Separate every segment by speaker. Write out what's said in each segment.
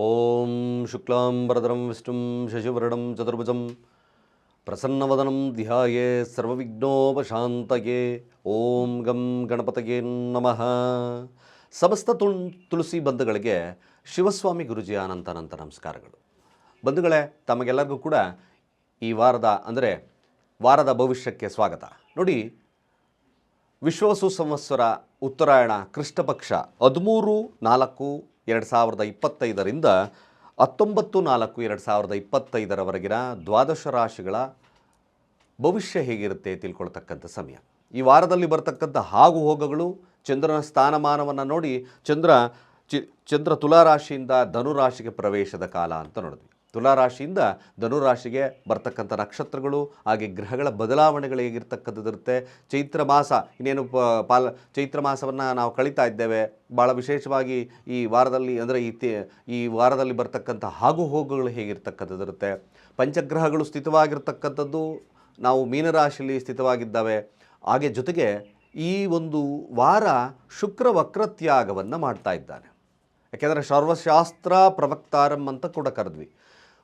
Speaker 1: ಓಂ ಶುಕ್ಲಾಂಬರದರಂ ವಿಷ್ಣುಂ ಶಶಿವರ್ಣಂ ಚತುರ್ಭುಜಂ. ಪ್ರಸನ್ನವದನಂ ಧ್ಯಾಯೇ ಸರ್ವವಿಘ್ನೋಪಶಾಂತಯೇ. ಓಂ ಗಂ ಗಣಪತಯೇ ನಮಃ. ಸಮಸ್ತ ತುಣ್ ತುಳಸಿ ಬಂಧುಗಳಿಗೆ ಶಿವಸ್ವಾಮಿ ಗುರುಜಿ ಅನಂತ ಅನಂತ ನಮಸ್ಕಾರಗಳು. ಬಂಧುಗಳೇ, ತಮಗೆಲ್ಲರಿಗೂ ಕೂಡ ಈ ವಾರದ, ಅಂದರೆ ವಾರದ ಭವಿಷ್ಯಕ್ಕೆ ಸ್ವಾಗತ. ನೋಡಿ ವಿಶ್ವವಸು ಸಂವತ್ಸರ ಉತ್ತರಾಯಣ ಕೃಷ್ಣಪಕ್ಷ ಹದಿಮೂರು ನಾಲ್ಕು ಎರಡು ಸಾವಿರದ ಇಪ್ಪತ್ತೈದರಿಂದ ಹತ್ತೊಂಬತ್ತು ನಾಲ್ಕು ಎರಡು ಸಾವಿರದ ಇಪ್ಪತ್ತೈದರವರೆಗಿನ ದ್ವಾದಶ ರಾಶಿಗಳ ಭವಿಷ್ಯ ಹೇಗಿರುತ್ತೆ ತಿಳ್ಕೊಳ್ತಕ್ಕಂಥ ಸಮಯ. ಈ ವಾರದಲ್ಲಿ ಬರತಕ್ಕಂಥ ಹಾಗು ಹೋಗಗಳು, ಚಂದ್ರನ ಸ್ಥಾನಮಾನವನ್ನು ನೋಡಿ, ಚಂದ್ರ ಚಂದ್ರ ತುಲಾರಾಶಿಯಿಂದ ಧನುರಾಶಿಗೆ ಪ್ರವೇಶದ ಕಾಲ ಅಂತ ನೋಡಿದ್ವಿ. ತುಲಾರಾಶಿಯಿಂದ ಧನುರಾಶಿಗೆ ಬರ್ತಕ್ಕಂಥ ನಕ್ಷತ್ರಗಳು ಹಾಗೆ ಗ್ರಹಗಳ ಬದಲಾವಣೆಗಳು ಹೇಗಿರ್ತಕ್ಕಂಥದ್ದಿರುತ್ತೆ ಚೈತ್ರ ಮಾಸ, ಇನ್ನೇನು ಪಾಲ, ಚೈತ್ರ ಮಾಸವನ್ನು ನಾವು ಕಳೀತಾ ಇದ್ದೇವೆ. ಭಾಳ ವಿಶೇಷವಾಗಿ ಈ ವಾರದಲ್ಲಿ ಅಂದರೆ ಈ ಈ ವಾರದಲ್ಲಿ ಬರ್ತಕ್ಕಂಥ ಹಾಗು ಹೋಗುಗಳು ಹೇಗಿರ್ತಕ್ಕಂಥದ್ದಿರುತ್ತೆ ಪಂಚಗ್ರಹಗಳು ಸ್ಥಿತವಾಗಿರ್ತಕ್ಕಂಥದ್ದು, ನಾವು ಮೀನರಾಶಿಯಲ್ಲಿ ಸ್ಥಿತವಾಗಿದ್ದಾವೆ. ಹಾಗೆ ಜೊತೆಗೆ ಈ ಒಂದು ವಾರ ಶುಕ್ರ ವಕ್ರತ್ಯಾಗವನ್ನು ಮಾಡ್ತಾ ಇದ್ದಾನೆ. ಯಾಕೆಂದರೆ ಸರ್ವಶಾಸ್ತ್ರ ಪ್ರವಕ್ತಾರಂ ಅಂತ ಕೂಡ ಕರೆದ್ವಿ.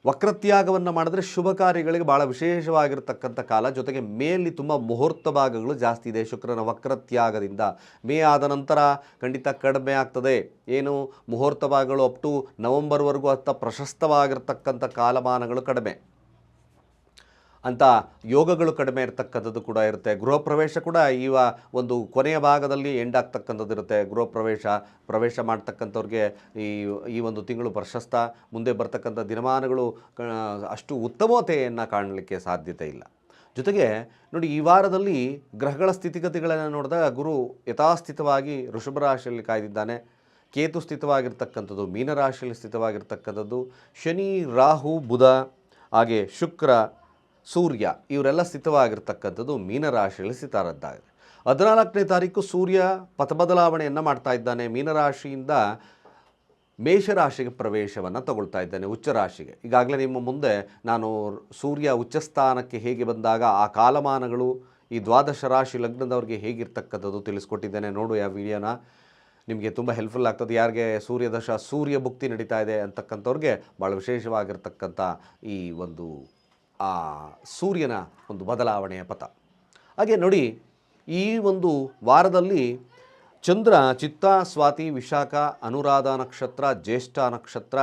Speaker 1: ವಕ್ರತ್ಯಾಗವನ್ನು ಮಾಡಿದ್ರೆ ಶುಭ ಕಾರ್ಯಗಳಿಗೆ ಭಾಳ ವಿಶೇಷವಾಗಿರತಕ್ಕಂಥ ಕಾಲ. ಜೊತೆಗೆ ಮೇಲಿ ತುಂಬ ಮುಹೂರ್ತ ಭಾಗಗಳು ಜಾಸ್ತಿ ಇದೆ. ಶುಕ್ರನ ವಕ್ರತ್ಯಾಗದಿಂದ ಮೇ ಆದ ನಂತರ ಖಂಡಿತ ಕಡಿಮೆ ಆಗ್ತದೆ. ಏನು? ಮುಹೂರ್ತ ಭಾಗಗಳು ಅಪ್ ಟು ನವಂಬರ್ವರೆಗೂ ಅತ್ತ ಪ್ರಶಸ್ತವಾಗಿರ್ತಕ್ಕಂಥ ಕಾಲಮಾನಗಳು ಕಡಿಮೆ. ಅಂತ ಯೋಗಗಳು ಕಡಿಮೆ ಇರತಕ್ಕಂಥದ್ದು ಕೂಡ ಇರುತ್ತೆ. ಗೃಹ ಪ್ರವೇಶ ಕೂಡ ಈವ ಒಂದು ಕೊನೆಯ ಭಾಗದಲ್ಲಿ ಎಂಡ್ ಆಗ್ತಕ್ಕಂಥದ್ದು ಇರುತ್ತೆ. ಗೃಹ ಪ್ರವೇಶ ಪ್ರವೇಶ ಮಾಡ್ತಕ್ಕಂಥವ್ರಿಗೆ ಈ ಈ ಒಂದು ತಿಂಗಳು ಪ್ರಶಸ್ತ. ಮುಂದೆ ಬರ್ತಕ್ಕಂಥ ದಿನಮಾನಗಳು ಅಷ್ಟು ಉತ್ತಮತೆಯನ್ನು ಕಾಣಲಿಕ್ಕೆ ಸಾಧ್ಯತೆ ಇಲ್ಲ. ಜೊತೆಗೆ ನೋಡಿ, ಈ ವಾರದಲ್ಲಿ ಗ್ರಹಗಳ ಸ್ಥಿತಿಗತಿಗಳನ್ನು ನೋಡಿದಾಗ ಗುರು ಯಥಾಸ್ಥಿತವಾಗಿ ರಾಶಿಯಲ್ಲಿ ಕಾಯ್ದಿದ್ದಾನೆ. ಕೇತು ಸ್ಥಿತವಾಗಿರ್ತಕ್ಕಂಥದ್ದು, ಮೀನರಾಶಿಯಲ್ಲಿ ಸ್ಥಿತವಾಗಿರ್ತಕ್ಕಂಥದ್ದು, ಶನಿ, ರಾಹು, ಬುಧ, ಹಾಗೆ ಶುಕ್ರ ಸೂರ್ಯ, ಇವರೆಲ್ಲ ಸ್ಥಿತವಾಗಿರ್ತಕ್ಕಂಥದ್ದು ಮೀನರಾಶಿಯಲ್ಲಿ ಸ್ಥಿತಾರದ್ದಾಗಿದೆ. ಹದಿನಾಲ್ಕನೇ ತಾರೀಕು ಸೂರ್ಯ ಪಥಬದಲಾವಣೆಯನ್ನು ಮಾಡ್ತಾ ಇದ್ದಾನೆ. ಮೀನರಾಶಿಯಿಂದ ಮೇಷರಾಶಿಗೆ ಪ್ರವೇಶವನ್ನು ತಗೊಳ್ತಾ ಇದ್ದಾನೆ ಉಚ್ಚ ರಾಶಿಗೆ ಈಗಾಗಲೇ ನಿಮ್ಮ ಮುಂದೆ ನಾನು ಸೂರ್ಯ ಉಚ್ಚಸ್ಥಾನಕ್ಕೆ ಹೇಗೆ ಬಂದಾಗ ಆ ಕಾಲಮಾನಗಳು, ಈ ದ್ವಾದಶ ರಾಶಿ ಲಗ್ನದವ್ರಿಗೆ ಹೇಗಿರ್ತಕ್ಕಂಥದ್ದು ತಿಳಿಸ್ಕೊಟ್ಟಿದ್ದೇನೆ. ನೋಡು ಆ ವಿಡಿಯೋನ. ನಿಮಗೆ ತುಂಬ ಹೆಲ್ಪ್ಫುಲ್ ಆಗ್ತದೆ. ಯಾರಿಗೆ ಸೂರ್ಯದಶ, ಸೂರ್ಯ ಭುಕ್ತಿ ನಡೀತಾ ಇದೆ ಅಂತಕ್ಕಂಥವ್ರಿಗೆ ಭಾಳ ವಿಶೇಷವಾಗಿರ್ತಕ್ಕಂಥ ಈ ಒಂದು ಆ ಸೂರ್ಯನ ಒಂದು ಬದಲಾವಣೆಯ ಪಥ. ಹಾಗೆ ನೋಡಿ, ಈ ಒಂದು ವಾರದಲ್ಲಿ ಚಂದ್ರ, ಚಿತ್ತ, ಸ್ವಾತಿ, ವಿಶಾಖ, ಅನುರಾಧ ನಕ್ಷತ್ರ, ಜ್ಯೇಷ್ಠ ನಕ್ಷತ್ರ,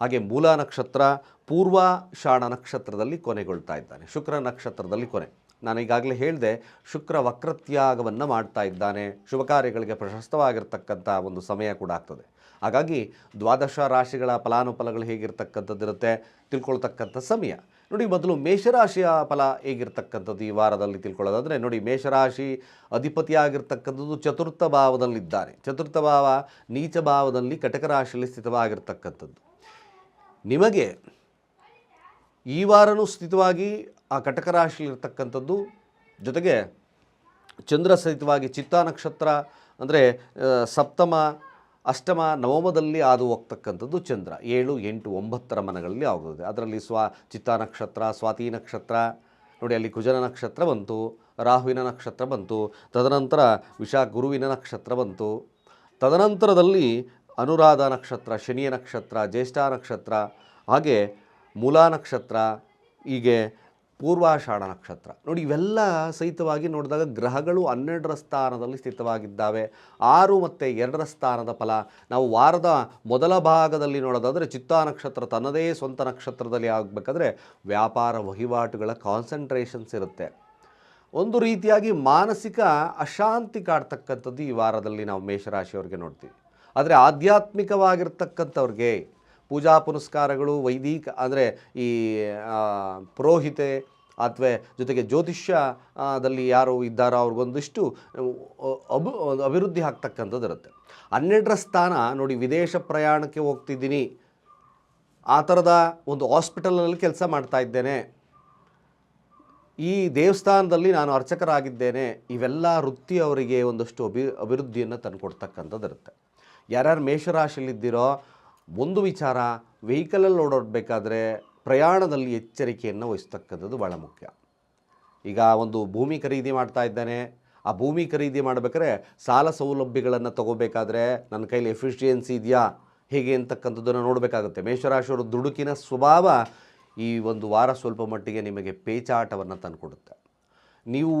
Speaker 1: ಹಾಗೆ ಮೂಲ ನಕ್ಷತ್ರ, ಪೂರ್ವಾಷಾಢ ನಕ್ಷತ್ರದಲ್ಲಿ ಕೊನೆಗೊಳ್ತಾ ಇದ್ದಾನೆ. ಶುಕ್ರ ನಕ್ಷತ್ರದಲ್ಲಿ ಕೊನೆ. ನಾನು ಈಗಾಗಲೇ ಹೇಳಿದೆ, ಶುಕ್ರ ವಕ್ರತ್ಯಾಗವನ್ನು ಮಾಡ್ತಾ ಇದ್ದಾನೆ. ಶುಭ ಕಾರ್ಯಗಳಿಗೆ ಪ್ರಶಸ್ತವಾಗಿರ್ತಕ್ಕಂಥ ಒಂದು ಸಮಯ ಕೂಡ ಆಗ್ತದೆ. ಹಾಗಾಗಿ ದ್ವಾದಶ ರಾಶಿಗಳ ಫಲಾನುಫಲಗಳು ಹೇಗಿರ್ತಕ್ಕಂಥದ್ದಿರುತ್ತೆ, ತಿಳ್ಕೊಳ್ತಕ್ಕಂಥ ಸಮಯ. ನೋಡಿ, ಮೊದಲು ಮೇಷರಾಶಿಯ ಫಲ ಹೇಗಿರ್ತಕ್ಕಂಥದ್ದು ಈ ವಾರದಲ್ಲಿ ತಿಳ್ಕೊಳ್ಳೋದಾದರೆ, ನೋಡಿ, ಮೇಷರಾಶಿ ಅಧಿಪತಿಯಾಗಿರ್ತಕ್ಕಂಥದ್ದು ಚತುರ್ಥ ಭಾವದಲ್ಲಿದ್ದಾನೆ ಚತುರ್ಥ ಭಾವ ನೀಚ ಭಾವದಲ್ಲಿ ಕಟಕ ರಾಶಿಯಲ್ಲಿ ಸ್ಥಿತವಾಗಿರ್ತಕ್ಕಂಥದ್ದು. ನಿಮಗೆ ಈ ವಾರನೂ ಸ್ಥಿತವಾಗಿ ಆ ಕಟಕ ರಾಶಿಯಲ್ಲಿರ್ತಕ್ಕಂಥದ್ದು ಜೊತೆಗೆ ಚಂದ್ರ ಸಹಿತವಾಗಿ ಚಿತ್ತ ನಕ್ಷತ್ರ ಅಂದರೆ ಸಪ್ತಮ ಅಷ್ಟಮ ನವಮದಲ್ಲಿ ಆದು ಹೋಗ್ತಕ್ಕಂಥದ್ದು ಚಂದ್ರ. ಏಳು, ಎಂಟು, ಒಂಬತ್ತರ ಮನಗಳಲ್ಲಿ ಆಗುತ್ತದೆ. ಅದರಲ್ಲಿ ಸ್ವ, ಚಿತ್ತಾ ನಕ್ಷತ್ರ, ಸ್ವಾತಿ ನಕ್ಷತ್ರ, ನೋಡಿ ಅಲ್ಲಿ ಕುಜನ ನಕ್ಷತ್ರ ಬಂತು, ರಾಹುವಿನ ನಕ್ಷತ್ರ ಬಂತು, ತದನಂತರ ವಿಶಾ ಗುರುವಿನ ನಕ್ಷತ್ರ ಬಂತು. ತದನಂತರದಲ್ಲಿ ಅನುರಾಧ ನಕ್ಷತ್ರ, ಶನಿಯ ನಕ್ಷತ್ರ, ಜ್ಯೇಷ್ಠ ನಕ್ಷತ್ರ, ಹಾಗೆ ಮೂಲಾ ನಕ್ಷತ್ರ, ಹೀಗೆ ಪೂರ್ವಾಷಾಢ ನಕ್ಷತ್ರ. ನೋಡಿ, ಇವೆಲ್ಲ ಸಹಿತವಾಗಿ ನೋಡಿದಾಗ ಗ್ರಹಗಳು ಹನ್ನೆರಡರ ಸ್ಥಾನದಲ್ಲಿ ಸ್ಥಿತವಾಗಿದ್ದಾವೆ. ಆರು ಮತ್ತು ಎರಡರ ಸ್ಥಾನದ ಫಲ. ನಾವು ವಾರದ ಮೊದಲ ಭಾಗದಲ್ಲಿ ನೋಡೋದಾದರೆ ಚಿತ್ತಾ ನಕ್ಷತ್ರ ತನ್ನದೇ ಸ್ವಂತ ನಕ್ಷತ್ರದಲ್ಲಿ ಆಗಬೇಕಾದ್ರೆ ವ್ಯಾಪಾರ ವಹಿವಾಟುಗಳ ಕಾನ್ಸಂಟ್ರೇಷನ್ಸ್ ಇರುತ್ತೆ. ಒಂದು ರೀತಿಯಾಗಿ ಮಾನಸಿಕ ಅಶಾಂತಿ ಕಾಡ್ತಕ್ಕಂಥದ್ದು ಈ ವಾರದಲ್ಲಿ ನಾವು ಮೇಷರಾಶಿಯವ್ರಿಗೆ ನೋಡ್ತೀವಿ. ಆದರೆ ಆಧ್ಯಾತ್ಮಿಕವಾಗಿರ್ತಕ್ಕಂಥವ್ರಿಗೆ ಪೂಜಾ ಪುನಸ್ಕಾರಗಳು, ವೈದಿಕ ಅಂದರೆ ಈ ಪುರೋಹಿತೆ ಅಥವಾ ಜೊತೆಗೆ ಜ್ಯೋತಿಷ್ಯದಲ್ಲಿ ಯಾರು ಇದ್ದಾರೋ ಅವ್ರಿಗೊಂದಿಷ್ಟು ಅಭಿ ಅಭಿವೃದ್ಧಿ ಆಗ್ತಕ್ಕಂಥದ್ದು ಇರುತ್ತೆ. ಹನ್ನೆರಡರ ಸ್ಥಾನ ನೋಡಿ ವಿದೇಶ ಪ್ರಯಾಣಕ್ಕೆ ಹೋಗ್ತಿದ್ದೀನಿ. ಆ ಥರದ ಒಂದು ಹಾಸ್ಪಿಟಲಲ್ಲಿ ಕೆಲಸ ಮಾಡ್ತಾ ಇದ್ದೇನೆ. ಈ ದೇವಸ್ಥಾನದಲ್ಲಿ ನಾನು ಅರ್ಚಕರಾಗಿದ್ದೇನೆ. ಇವೆಲ್ಲ ವೃತ್ತಿ ಅವರಿಗೆ ಒಂದಷ್ಟು ಅಭಿ, ಅಭಿವೃದ್ಧಿಯನ್ನು ತಂದುಕೊಡ್ತಕ್ಕಂಥದ್ದು ಇರುತ್ತೆ. ಯಾರ್ಯಾರು ಮೇಷರಾಶಿಯಲ್ಲಿದ್ದೀರೋ, ಒಂದು ವಿಚಾರ ವೆಹಿಕಲಲ್ಲಿ ಓಡಾಡಬೇಕಾದ್ರೆ ಪ್ರಯಾಣದಲ್ಲಿ ಎಚ್ಚರಿಕೆಯನ್ನು ವಹಿಸ್ತಕ್ಕಂಥದ್ದು ಭಾಳ ಮುಖ್ಯ. ಈಗ ಒಂದು ಭೂಮಿ ಖರೀದಿ ಮಾಡ್ತಾ ಇದ್ದಾನೆ, ಆ ಭೂಮಿ ಖರೀದಿ ಮಾಡಬೇಕಾದ್ರೆ ಸಾಲ ಸೌಲಭ್ಯಗಳನ್ನು ತಗೋಬೇಕಾದ್ರೆ ನನ್ನ ಕೈಲಿ ಎಫಿಷಿಯನ್ಸಿ ಇದೆಯಾ? ಹೇಗೆ ಅಂತಕ್ಕಂಥದ್ದನ್ನು ನೋಡಬೇಕಾಗುತ್ತೆ. ಮೇಷರಾಶಿಯವರು ದುಡುಕಿನ ಸ್ವಭಾವ ಈ ಒಂದು ವಾರ ಸ್ವಲ್ಪ ಮಟ್ಟಿಗೆ ನಿಮಗೆ ಪೇಚಾಟವನ್ನು ತಂದುಕೊಡುತ್ತೆ. ನೀವು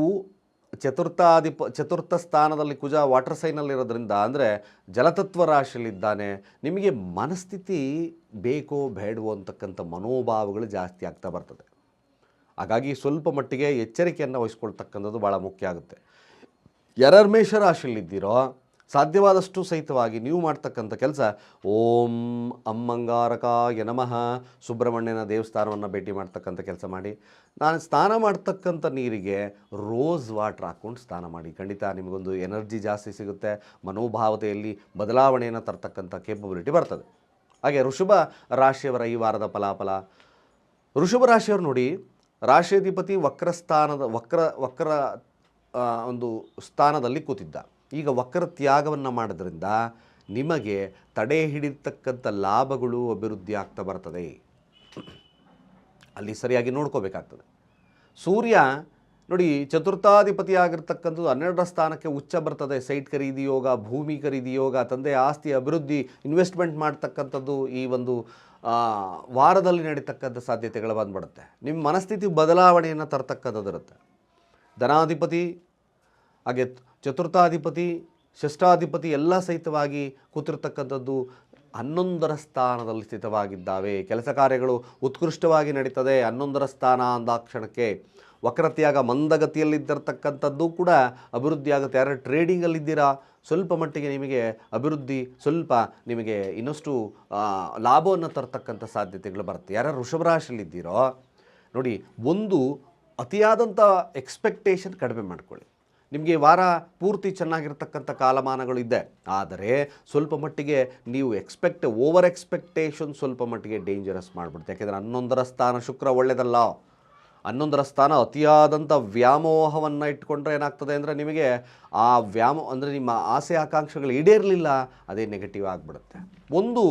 Speaker 1: ಚತುರ್ಥಾಧಿಪ, ಚತುರ್ಥ ಸ್ಥಾನದಲ್ಲಿ ಕುಜ ವಾಟರ್ ಸೈನಲ್ಲಿರೋದ್ರಿಂದ ಅಂದರೆ ಜಲತತ್ವ ರಾಶಿಯಲ್ಲಿದ್ದಾನೆ. ನಿಮಗೆ ಮನಸ್ಥಿತಿ ಬೇಕೋ ಬೇಡವೋ ಅಂತಕ್ಕಂಥ ಮನೋಭಾವಗಳು ಜಾಸ್ತಿ ಆಗ್ತಾ ಬರ್ತದೆ. ಹಾಗಾಗಿ ಸ್ವಲ್ಪ ಮಟ್ಟಿಗೆ ಎಚ್ಚರಿಕೆಯನ್ನು ವಹಿಸ್ಕೊಳ್ತಕ್ಕಂಥದ್ದು ಭಾಳ ಮುಖ್ಯ ಆಗುತ್ತೆ. ಎರರ್ಮೇಶ ರಾಶಿಯಲ್ಲಿದ್ದೀರೋ ಸಾಧ್ಯವಾದಷ್ಟು ಸಹಿತವಾಗಿ ನೀವು ಮಾಡ್ತಕ್ಕಂಥ ಕೆಲಸ. ಓಂ ಅಮ್ಮಂಗಾರಕಾಯ ನಮಃ. ಸುಬ್ರಹ್ಮಣ್ಯನ ದೇವಸ್ಥಾನವನ್ನು ಭೇಟಿ ಮಾಡ್ತಕ್ಕಂಥ ಕೆಲಸ ಮಾಡಿ. ನಾನು ಸ್ನಾನ ಮಾಡ್ತಕ್ಕಂಥ ನೀರಿಗೆ ರೋಸ್ ವಾಟ್ರ್ ಹಾಕ್ಕೊಂಡು ಸ್ನಾನ ಮಾಡಿ. ಖಂಡಿತ ನಿಮಗೊಂದು ಎನರ್ಜಿ ಜಾಸ್ತಿ ಸಿಗುತ್ತೆ. ಮನೋಭಾವತೆಯಲ್ಲಿ ಬದಲಾವಣೆಯನ್ನು ತರ್ತಕ್ಕಂಥ ಕೇಪಬಿಲಿಟಿ ಬರ್ತದೆ. ಹಾಗೆ ಋಷಭ ರಾಶಿಯವರ ಈ ವಾರದ ಫಲಾಫಲ. ಋಷಭ ರಾಶಿಯವರು ನೋಡಿ, ರಾಶಿಯಾಧಿಪತಿ ವಕ್ರ ಸ್ಥಾನದ ವಕ್ರ ವಕ್ರ ಒಂದು ಸ್ಥಾನದಲ್ಲಿ ಕೂತಿದ್ದ. ಈಗ ವಕ್ರ ತ್ಯಾಗವನ್ನು ಮಾಡೋದ್ರಿಂದ ನಿಮಗೆ ತಡೆ ಹಿಡಿತಕ್ಕಂಥ ಲಾಭಗಳು ಅಭಿವೃದ್ಧಿ ಆಗ್ತಾ ಬರ್ತದೆ. ಅಲ್ಲಿ ಸರಿಯಾಗಿ ನೋಡ್ಕೋಬೇಕಾಗ್ತದೆ. ಸೂರ್ಯ ನೋಡಿ ಚತುರ್ಥಾಧಿಪತಿ ಆಗಿರ್ತಕ್ಕಂಥದ್ದು ಹನ್ನೆರಡರ ಸ್ಥಾನಕ್ಕೆ ಉಚ್ಚ ಬರ್ತದೆ. ಸೈಟ್ ಖರೀದಿ ಯೋಗ, ಭೂಮಿ ಖರೀದಿ ಯೋಗ, ತಂದೆ ಆಸ್ತಿ ಅಭಿವೃದ್ಧಿ, ಇನ್ವೆಸ್ಟ್ಮೆಂಟ್ ಮಾಡ್ತಕ್ಕಂಥದ್ದು ಈ ಒಂದು ವಾರದಲ್ಲಿ ನಡೀತಕ್ಕಂಥ ಸಾಧ್ಯತೆಗಳು ಬಂದ್ಬಿಡುತ್ತೆ. ನಿಮ್ಮ ಮನಸ್ಥಿತಿ ಬದಲಾವಣೆಯನ್ನು ತರ್ತಕ್ಕಂಥದ್ದು ಇರುತ್ತೆ ಧನಾಧಿಪತಿ, ಹಾಗೆ ಚತುರ್ಥಾಧಿಪತಿ, ಷಷ್ಠಾಧಿಪತಿ ಎಲ್ಲ ಸಹಿತವಾಗಿ ಕೂತಿರ್ತಕ್ಕಂಥದ್ದು ಹನ್ನೊಂದರ ಸ್ಥಾನದಲ್ಲಿ ಸ್ಥಿತವಾಗಿದ್ದಾವೆ. ಕೆಲಸ ಕಾರ್ಯಗಳು ಉತ್ಕೃಷ್ಟವಾಗಿ ನಡೀತದೆ. ಹನ್ನೊಂದರ ಸ್ಥಾನ ಅಂದಾಕ್ಷಣಕ್ಕೆ ವಕ್ರತೆಯಾಗ ಮಂದಗತಿಯಲ್ಲಿದ್ದಿರತಕ್ಕಂಥದ್ದು ಕೂಡ ಅಭಿವೃದ್ಧಿಯಾಗುತ್ತೆ. ಯಾರು ಟ್ರೇಡಿಂಗಲ್ಲಿದ್ದೀರಾ? ಸ್ವಲ್ಪ ಮಟ್ಟಿಗೆ ನಿಮಗೆ ಅಭಿವೃದ್ಧಿ, ಸ್ವಲ್ಪ ನಿಮಗೆ ಇನ್ನಷ್ಟು ಲಾಭವನ್ನು ತರ್ತಕ್ಕಂಥ ಸಾಧ್ಯತೆಗಳು ಬರುತ್ತೆ. ಯಾರು ವೃಷಭರಾಶಿಯಲ್ಲಿದ್ದೀರೋ, ನೋಡಿ, ಒಂದು ಅತಿಯಾದಂಥ ಎಕ್ಸ್ಪೆಕ್ಟೇಷನ್ ಕಡಿಮೆ ಮಾಡ್ಕೊಳ್ಳಿ. ನಿಮಗೆ ವಾರ ಪೂರ್ತಿ ಚೆನ್ನಾಗಿರ್ತಕ್ಕಂಥ ಕಾಲಮಾನಗಳು ಇದೆ. ಆದರೆ ಸ್ವಲ್ಪ ಮಟ್ಟಿಗೆ ನೀವು ಎಕ್ಸ್ಪೆಕ್ಟ್ ಓವರ್ ಎಕ್ಸ್ಪೆಕ್ಟೇಷನ್ ಸ್ವಲ್ಪ ಮಟ್ಟಿಗೆ ಡೇಂಜರಸ್ ಮಾಡಿಬಿಡುತ್ತೆ. ಯಾಕೆಂದರೆ ಹನ್ನೊಂದರ ಸ್ಥಾನ ಶುಕ್ರ ಒಳ್ಳೆಯದಲ್ಲ ಹನ್ನೊಂದರ ಸ್ಥಾನ ಅತಿಯಾದಂಥ ವ್ಯಾಮೋಹವನ್ನು ಇಟ್ಕೊಂಡ್ರೆ ಏನಾಗ್ತದೆ ಅಂದರೆ ನಿಮಗೆ ಆ ವ್ಯಾಮೋ, ಅಂದರೆ ನಿಮ್ಮ ಆಸೆ ಆಕಾಂಕ್ಷೆಗಳು ಈಡೇರಲಿಲ್ಲ, ಅದೇ ನೆಗೆಟಿವ್ ಆಗಿಬಿಡುತ್ತೆ. ಒಂದು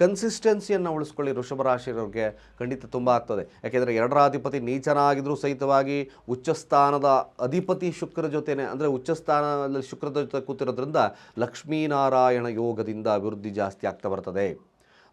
Speaker 1: ಕನ್ಸಿಸ್ಟೆನ್ಸಿಯನ್ನು ಉಳಿಸ್ಕೊಳ್ಳಿ ವೃಷಭ ರಾಶಿಯವ್ರಿಗೆ. ಖಂಡಿತ ತುಂಬ ಆಗ್ತದೆ. ಯಾಕೆಂದರೆ ಎರಡರ ಅಧಿಪತಿ ನೀಚನಾಗಿದ್ದರೂ ಸಹಿತವಾಗಿ ಉಚ್ಚಸ್ಥಾನದ ಅಧಿಪತಿ ಶುಕ್ರ ಜೊತೆನೆ, ಅಂದರೆ ಉಚ್ಚ ಸ್ಥಾನದಲ್ಲಿ ಶುಕ್ರದ ಜೊತೆ ಕೂತಿರೋದ್ರಿಂದ ಲಕ್ಷ್ಮೀನಾರಾಯಣ ಯೋಗದಿಂದ ಅಭಿವೃದ್ಧಿ ಜಾಸ್ತಿ ಆಗ್ತಾ ಬರ್ತದೆ.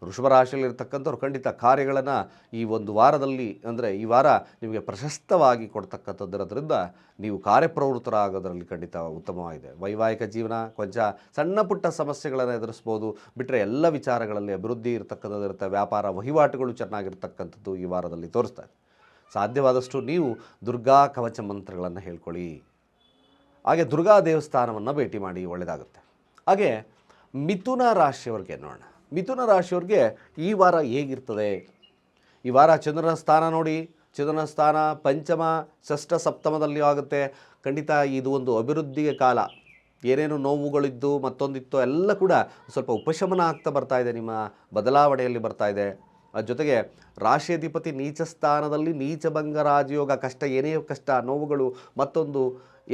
Speaker 1: ವೃಷಭ ರಾಶಿಯಲ್ಲಿರ್ತಕ್ಕಂಥವ್ರು ಖಂಡಿತ ಕಾರ್ಯಗಳನ್ನು ಈ ಒಂದು ವಾರದಲ್ಲಿ ಅಂದರೆ ಈ ವಾರ ನಿಮಗೆ ಪ್ರಶಸ್ತವಾಗಿ ಕೊಡ್ತಕ್ಕಂಥದ್ದಿರೋದ್ರಿಂದ ನೀವು ಕಾರ್ಯಪ್ರವೃತ್ತರಾಗೋದ್ರಲ್ಲಿ ಖಂಡಿತ ಉತ್ತಮವಾಗಿದೆ. ವೈವಾಹಿಕ ಜೀವನ, ಕೊಂಚ ಸಣ್ಣ ಪುಟ್ಟ ಸಮಸ್ಯೆಗಳನ್ನು ಎದುರಿಸ್ಬೋದು. ಬಿಟ್ಟರೆ ಎಲ್ಲ ವಿಚಾರಗಳಲ್ಲಿ ಅಭಿವೃದ್ಧಿ ಇರತಕ್ಕಂಥದ್ದಿರುತ್ತೆ ವ್ಯಾಪಾರ ವಹಿವಾಟುಗಳು ಚೆನ್ನಾಗಿರ್ತಕ್ಕಂಥದ್ದು ಈ ವಾರದಲ್ಲಿ ತೋರಿಸ್ತಾ ಇದೆ. ಸಾಧ್ಯವಾದಷ್ಟು ನೀವು ದುರ್ಗಾ ಕವಚ ಮಂತ್ರಗಳನ್ನು ಹೇಳ್ಕೊಳ್ಳಿ. ಹಾಗೆ ದುರ್ಗಾ ದೇವಸ್ಥಾನವನ್ನು ಭೇಟಿ ಮಾಡಿ ಒಳ್ಳೆಯದಾಗುತ್ತೆ ಹಾಗೆ ಮಿಥುನ ರಾಶಿಯವರಿಗೆ ನೋಡೋಣ. ಮಿಥುನ ರಾಶಿಯವ್ರಿಗೆ ಈ ವಾರ ಹೇಗಿರ್ತದೆ? ಈ ವಾರ ಚಂದ್ರನ ಸ್ಥಾನ ನೋಡಿ, ಚಂದ್ರನ ಸ್ಥಾನ ಪಂಚಮ, ಷಷ್ಠ ಸಪ್ತಮದಲ್ಲಿ ಆಗುತ್ತೆ. ಖಂಡಿತ ಇದು ಒಂದು ಅಭಿವೃದ್ಧಿಗೆ ಕಾಲ. ಏನೇನು ನೋವುಗಳಿದ್ದು ಮತ್ತೊಂದಿತ್ತು ಎಲ್ಲ ಕೂಡ ಸ್ವಲ್ಪ ಉಪಶಮನ ಆಗ್ತಾ ಬರ್ತಾ ಇದೆ, ನಿಮ್ಮ ಬದಲಾವಣೆಯಲ್ಲಿ ಬರ್ತಾ ಇದೆ. ಅದ್ರ ಜೊತೆಗೆ ರಾಶಿಯಾಧಿಪತಿ ನೀಚ ಸ್ಥಾನದಲ್ಲಿ ನೀಚಭಂಗ ರಾಜಯೋಗ, ಕಷ್ಟ, ಏನೇ ಕಷ್ಟ, ನೋವುಗಳು, ಮತ್ತೊಂದು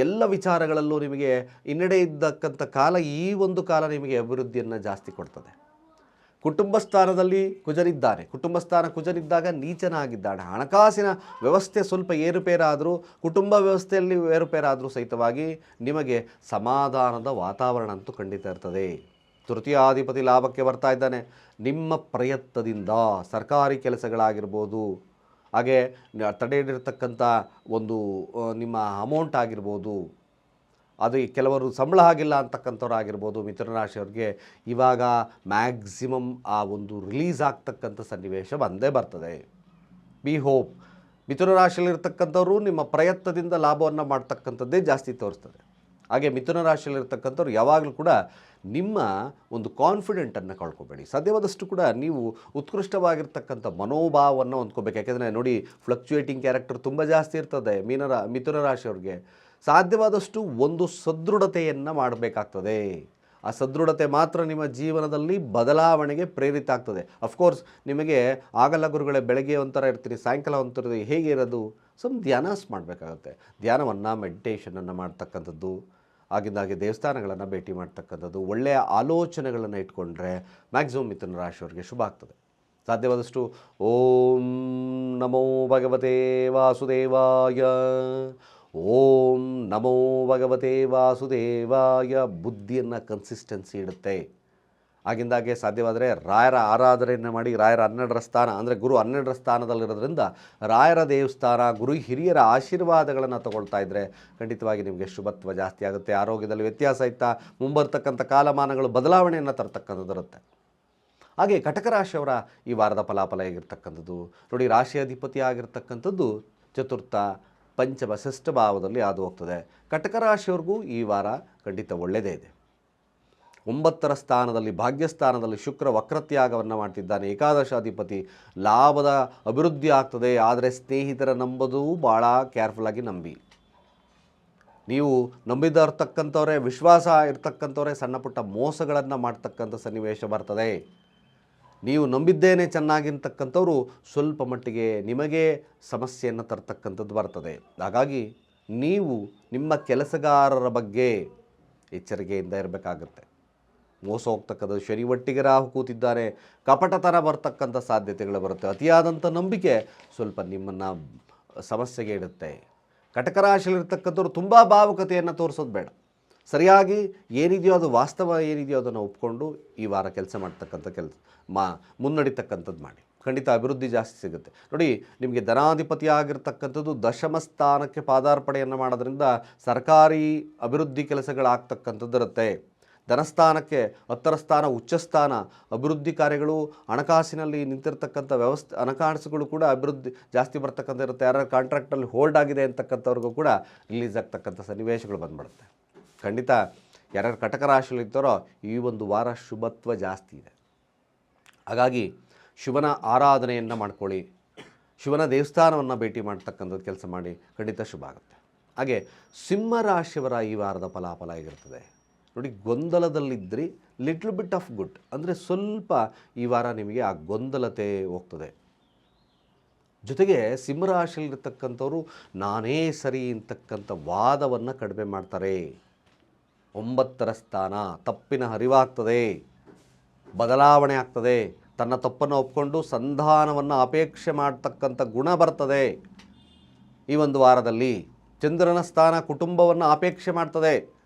Speaker 1: ಎಲ್ಲ ವಿಚಾರಗಳಲ್ಲೂ ನಿಮಗೆ ಹಿನ್ನಡೆ ಇದ್ದಕ್ಕಂಥ ಕಾಲ ಈ ಒಂದು ಕಾಲ ನಿಮಗೆ ಅಭಿವೃದ್ಧಿಯನ್ನು ಜಾಸ್ತಿ ಕೊಡ್ತದೆ. ಕುಟುಂಬ ಸ್ಥಾನದಲ್ಲಿ ಕುಜರಿದ್ದಾನೆ ಕುಟುಂಬ ಸ್ಥಾನ ಕುಜರಿದ್ದಾಗ ನೀಚನಾಗಿದ್ದಾನೆ ಹಣಕಾಸಿನ ವ್ಯವಸ್ಥೆ ಸ್ವಲ್ಪ ಏರುಪೇರಾದರೂ, ಕುಟುಂಬ ವ್ಯವಸ್ಥೆಯಲ್ಲಿ ಏರುಪೇರಾದರೂ ಸಹಿತವಾಗಿ ನಿಮಗೆ ಸಮಾಧಾನದ ವಾತಾವರಣ ಅಂತೂ ಖಂಡಿತ ಇರ್ತದೆ. ತೃತೀಯಾಧಿಪತಿ ಲಾಭಕ್ಕೆ ಬರ್ತಾ ಇದ್ದಾನೆ. ನಿಮ್ಮ ಪ್ರಯತ್ನದಿಂದ ಸರ್ಕಾರಿ ಕೆಲಸಗಳಾಗಿರ್ಬೋದು, ಹಾಗೆ ನ- ತಡೆ ಹಿಡಿರ್ತಕ್ಕಂಥ ಒಂದು ನಿಮ್ಮ ಅಮೌಂಟ್ ಆಗಿರ್ಬೋದು ಅದು ಕೆಲವರು ಸಂಬಳ ಆಗಿಲ್ಲ ಅಂತಕ್ಕಂಥವ್ರು ಆಗಿರ್ಬೋದು ಮಿಥುನ ರಾಶಿಯವ್ರಿಗೆ ಇವಾಗ ಮ್ಯಾಕ್ಸಿಮಮ್ ಆ ಒಂದು ರಿಲೀಸ್ ಆಗ್ತಕ್ಕಂಥ ಸನ್ನಿವೇಶ ಬಂದೇ ಬರ್ತದೆ. Be hope. ಮಿಥುನ ರಾಶಿಯಲ್ಲಿರ್ತಕ್ಕಂಥವ್ರು ನಿಮ್ಮ ಪ್ರಯತ್ನದಿಂದ ಲಾಭವನ್ನು ಮಾಡ್ತಕ್ಕಂಥದ್ದೇ ಜಾಸ್ತಿ ತೋರಿಸ್ತದೆ. ಹಾಗೆ ಮಿಥುನ ರಾಶಿಯಲ್ಲಿರ್ತಕ್ಕಂಥವ್ರು ಯಾವಾಗಲೂ ಕೂಡ ನಿಮ್ಮ ಒಂದು ಕಾನ್ಫಿಡೆಂಟನ್ನು ಕಳ್ಕೊಬೇಡಿ. ಸಾಧ್ಯವಾದಷ್ಟು ಕೂಡ ನೀವು ಉತ್ಕೃಷ್ಟವಾಗಿರ್ತಕ್ಕಂಥ ಮನೋಭಾವವನ್ನು ಹೊಂದ್ಕೋಬೇಕು. ಯಾಕೆಂದರೆ ನೋಡಿ ಫ್ಲಕ್ಚುಯೇಟಿಂಗ್ ಕ್ಯಾರೆಕ್ಟರ್ ತುಂಬ ಜಾಸ್ತಿ ಇರ್ತದೆ. ಮೀನರ ಮಿಥುನ ರಾಶಿಯವ್ರಿಗೆ ಸಾಧ್ಯವಾದಷ್ಟು ಒಂದು ಸದೃಢತೆಯನ್ನು ಮಾಡಬೇಕಾಗ್ತದೆ. ಆ ಸದೃಢತೆ ಮಾತ್ರ ನಿಮ್ಮ ಜೀವನದಲ್ಲಿ ಬದಲಾವಣೆಗೆ ಪ್ರೇರಿತ ಆಗ್ತದೆ. ಅಫ್ಕೋರ್ಸ್ ನಿಮಗೆ ಆಗಲ್ಲ ಗುರುಗಳೇ, ಬೆಳಗ್ಗೆ ಒಂಥರ ಇರ್ತೀರಿ, ಸಾಯಂಕಾಲ ಒಂಥರ ಹೇಗೆ ಇರೋದು? ಸ್ವಲ್ಪ ಧ್ಯಾನಸ್ ಮಾಡಬೇಕಾಗತ್ತೆ. ಧ್ಯಾನವನ್ನು, ಮೆಡಿಟೇಷನನ್ನು ಮಾಡ್ತಕ್ಕಂಥದ್ದು ಆಗಿಂದಾಗೆ ದೇವಸ್ಥಾನಗಳನ್ನು ಭೇಟಿ ಮಾಡ್ತಕ್ಕಂಥದ್ದು, ಒಳ್ಳೆಯ ಆಲೋಚನೆಗಳನ್ನು ಇಟ್ಕೊಂಡ್ರೆ ಮ್ಯಾಕ್ಸಿಮಮ್ ಮಿಥುನ ರಾಶಿಯವರಿಗೆ ಶುಭ ಆಗ್ತದೆ. ಸಾಧ್ಯವಾದಷ್ಟು ಓಂ ನಮೋ ಭಗವತೆ ವಾಸುದೇವಾಯ. ಓಂ ನಮೋ ಭಗವತೆ ವಾಸುದೇವಾಯ. ಬುದ್ಧಿಯನ್ನು ಕನ್ಸಿಸ್ಟೆನ್ಸಿ ಇಡುತ್ತೆ. ಆಗಿಂದಾಗೆ ಸಾಧ್ಯವಾದರೆ ರಾಯರ ಆರಾಧನೆಯನ್ನು ಮಾಡಿ ರಾಯರ ಹನ್ನೆರಡರ ಸ್ಥಾನ, ಅಂದರೆ ಗುರು ಹನ್ನೆರಡರ ಸ್ಥಾನದಲ್ಲಿರೋದ್ರಿಂದ ರಾಯರ ದೇವಸ್ಥಾನ, ಗುರು ಹಿರಿಯರ ಆಶೀರ್ವಾದಗಳನ್ನು ತಗೊಳ್ತಾ ಇದ್ದರೆ ಖಂಡಿತವಾಗಿ ನಿಮಗೆ ಶುಭತ್ವ ಜಾಸ್ತಿ ಆಗುತ್ತೆ. ಆರೋಗ್ಯದಲ್ಲಿ ವ್ಯತ್ಯಾಸ ಇತ್ತಾ, ಮುಂಬರ್ತಕ್ಕಂಥ ಕಾಲಮಾನಗಳು ಬದಲಾವಣೆಯನ್ನು ತರ್ತಕ್ಕಂಥದ್ದು ಇರುತ್ತೆ. ಹಾಗೆ ಕಟಕ ರಾಶಿಯವರ ಈ ವಾರದ ಫಲಾಫಲ ಹೇಗಿರ್ತಕ್ಕಂಥದ್ದು? ನೋಡಿ ರಾಶಿ ಅಧಿಪತಿ ಆಗಿರ್ತಕ್ಕಂಥದ್ದು ಚತುರ್ಥ ಪಂಚಮ ಷಷ್ಠ ಭಾವದಲ್ಲಿ ಹಾದು ಹೋಗ್ತದೆ ಕಟಕ ರಾಶಿಯವ್ರಿಗೂ ಈ ವಾರ ಖಂಡಿತ ಒಳ್ಳೆಯದೇ ಇದೆ. ಒಂಬತ್ತರ ಸ್ಥಾನದಲ್ಲಿ, ಭಾಗ್ಯಸ್ಥಾನದಲ್ಲಿ ಶುಕ್ರ ವಕ್ರತ್ಯಾಗವನ್ನು ಮಾಡ್ತಿದ್ದಾನೆ. ಏಕಾದಶಾಧಿಪತಿ ಲಾಭದ ಅಭಿವೃದ್ಧಿ ಆಗ್ತದೆ. ಆದರೆ ಸ್ನೇಹಿತರ ನಂಬೋದು ಭಾಳ ಕೇರ್ಫುಲ್ಲಾಗಿ ನಂಬಿ. ನೀವು ನಂಬಿದ ಇರ್ತಕ್ಕಂಥವ್ರೆ, ವಿಶ್ವಾಸ ಇರ್ತಕ್ಕಂಥವ್ರೆ ಸಣ್ಣ ಪುಟ್ಟ ಮೋಸಗಳನ್ನು ಮಾಡ್ತಕ್ಕಂಥ ಸನ್ನಿವೇಶ ಬರ್ತದೆ. ನೀವು ನಂಬಿದ್ದೇನೆ ಚೆನ್ನಾಗಿರ್ತಕ್ಕಂಥವ್ರು ಸ್ವಲ್ಪ ಮಟ್ಟಿಗೆ ನಿಮಗೆ ಸಮಸ್ಯೆಯನ್ನು ತರ್ತಕ್ಕಂಥದ್ದು ಬರ್ತದೆ. ಹಾಗಾಗಿ ನೀವು ನಿಮ್ಮ ಕೆಲಸಗಾರರ ಬಗ್ಗೆ ಎಚ್ಚರಿಕೆಯಿಂದ ಇರಬೇಕಾಗುತ್ತೆ. ಮೋಸ ಹೋಗ್ತಕ್ಕಂಥ ಶನಿ ಒಟ್ಟಿಗೆ ರಾಹು ಕೂತಿದ್ದಾರೆ. ಕಪಟತನ ಬರ್ತಕ್ಕಂಥ ಸಾಧ್ಯತೆಗಳು ಬರುತ್ತೆ. ಅತಿಯಾದಂಥ ನಂಬಿಕೆ ಸ್ವಲ್ಪ ನಿಮ್ಮನ್ನು ಸಮಸ್ಯೆಗೆ ಇಡುತ್ತೆ. ಕಟಕ ರಾಶಿಯಲ್ಲಿರ್ತಕ್ಕಂಥವ್ರು ತುಂಬ ಭಾವುಕತೆಯನ್ನು ತೋರಿಸೋದು ಬೇಡ. ಸರಿಯಾಗಿ ಏನಿದೆಯೋ ಅದು ವಾಸ್ತವ ಏನಿದೆಯೋ ಅದನ್ನು ಒಪ್ಕೊಂಡು ಈ ವಾರ ಕೆಲಸ ಮಾಡ್ತಕ್ಕಂಥ ಕೆಲಸ, ಮಾ, ಮುನ್ನಡಿತಕ್ಕಂಥದ್ದು ಮಾಡಿ. ಖಂಡಿತ ಅಭಿವೃದ್ಧಿ ಜಾಸ್ತಿ ಸಿಗುತ್ತೆ. ನೋಡಿ, ನಿಮಗೆ ಧನಾಧಿಪತಿ ಆಗಿರ್ತಕ್ಕಂಥದ್ದು ದಶಮ ಸ್ಥಾನಕ್ಕೆ ಪಾದಾರ್ಪಣೆಯನ್ನು ಮಾಡೋದ್ರಿಂದ ಸರ್ಕಾರಿ ಅಭಿವೃದ್ಧಿ ಕೆಲಸಗಳಾಗ್ತಕ್ಕಂಥದ್ದು ಇರುತ್ತೆ ಧನಸ್ಥಾನಕ್ಕೆ ಹತ್ತರ ಸ್ಥಾನ, ಉಚ್ಚ ಸ್ಥಾನ, ಅಭಿವೃದ್ಧಿ ಕಾರ್ಯಗಳು, ಹಣಕಾಸಿನಲ್ಲಿ ನಿಂತಿರ್ತಕ್ಕಂಥ ವ್ಯವಸ್ಥೆ, ಹಣಕಾಸುಗಳು ಕೂಡ ಅಭಿವೃದ್ಧಿ ಜಾಸ್ತಿ ಬರ್ತಕ್ಕಂಥ ಇರುತ್ತೆ. ಯಾರು ಕಾಂಟ್ರಾಕ್ಟಲ್ಲಿ ಹೋಲ್ಡ್ ಆಗಿದೆ ಅಂತಕ್ಕಂಥವ್ರಿಗೂ ಕೂಡ ರಿಲೀಸ್ ಆಗ್ತಕ್ಕಂಥ ಸನ್ನಿವೇಶಗಳು ಬಂದ್ಬಿಡುತ್ತೆ. ಖಂಡಿತ ಯಾರ್ಯಾರು ಕಟಕ ರಾಶಿಯಲ್ಲಿ ಇರ್ತಾರೋ ಈ ಒಂದು ವಾರ ಶುಭತ್ವ ಜಾಸ್ತಿ ಇದೆ. ಹಾಗಾಗಿ ಶಿವನ ಆರಾಧನೆಯನ್ನು ಮಾಡ್ಕೊಳ್ಳಿ. ಶಿವನ ದೇವಸ್ಥಾನವನ್ನು ಭೇಟಿ ಮಾಡ್ತಕ್ಕಂಥದ್ದು ಕೆಲಸ ಮಾಡಿ ಖಂಡಿತ ಶುಭ ಆಗುತ್ತೆ. ಹಾಗೆ ಸಿಂಹರಾಶಿಯವರ ಈ ವಾರದ ಫಲಾಫಲ ಆಗಿರ್ತದೆ ನೋಡಿ ಗೊಂದಲದಲ್ಲಿದ್ದರೆ ಲಿಟ್ಲ್ ಬಿಟ್ ಆಫ್ ಗುಡ್ ಅಂದರೆ ಸ್ವಲ್ಪ ಈ ವಾರ ನಿಮಗೆ ಆ ಗೊಂದಲತೆ ಹೋಗ್ತದೆ. ಜೊತೆಗೆ ಸಿಂಹರಾಶಿಯಲ್ಲಿರ್ತಕ್ಕಂಥವ್ರು ನಾನೇ ಸರಿ ಅಂತಕ್ಕಂಥ ವಾದವನ್ನು ಕಡಿಮೆ ಮಾಡ್ತಾರೆ. ಒಂಬತ್ತರ ಸ್ಥಾನ. ತಪ್ಪಿನ ಹರಿವಾಗ್ತದೆ. ಬದಲಾವಣೆ ಆಗ್ತದೆ. ತನ್ನ ತಪ್ಪನ್ನು ಒಪ್ಕೊಂಡು ಸಂಧಾನವನ್ನು ಅಪೇಕ್ಷೆ ಮಾಡ್ತಕ್ಕಂಥ ಗುಣ ಬರ್ತದೆ. ಈ ಒಂದು ವಾರದಲ್ಲಿ ಚಂದ್ರನ ಸ್ಥಾನ ಕುಟುಂಬವನ್ನು ಅಪೇಕ್ಷೆ ಮಾಡ್ತದೆ.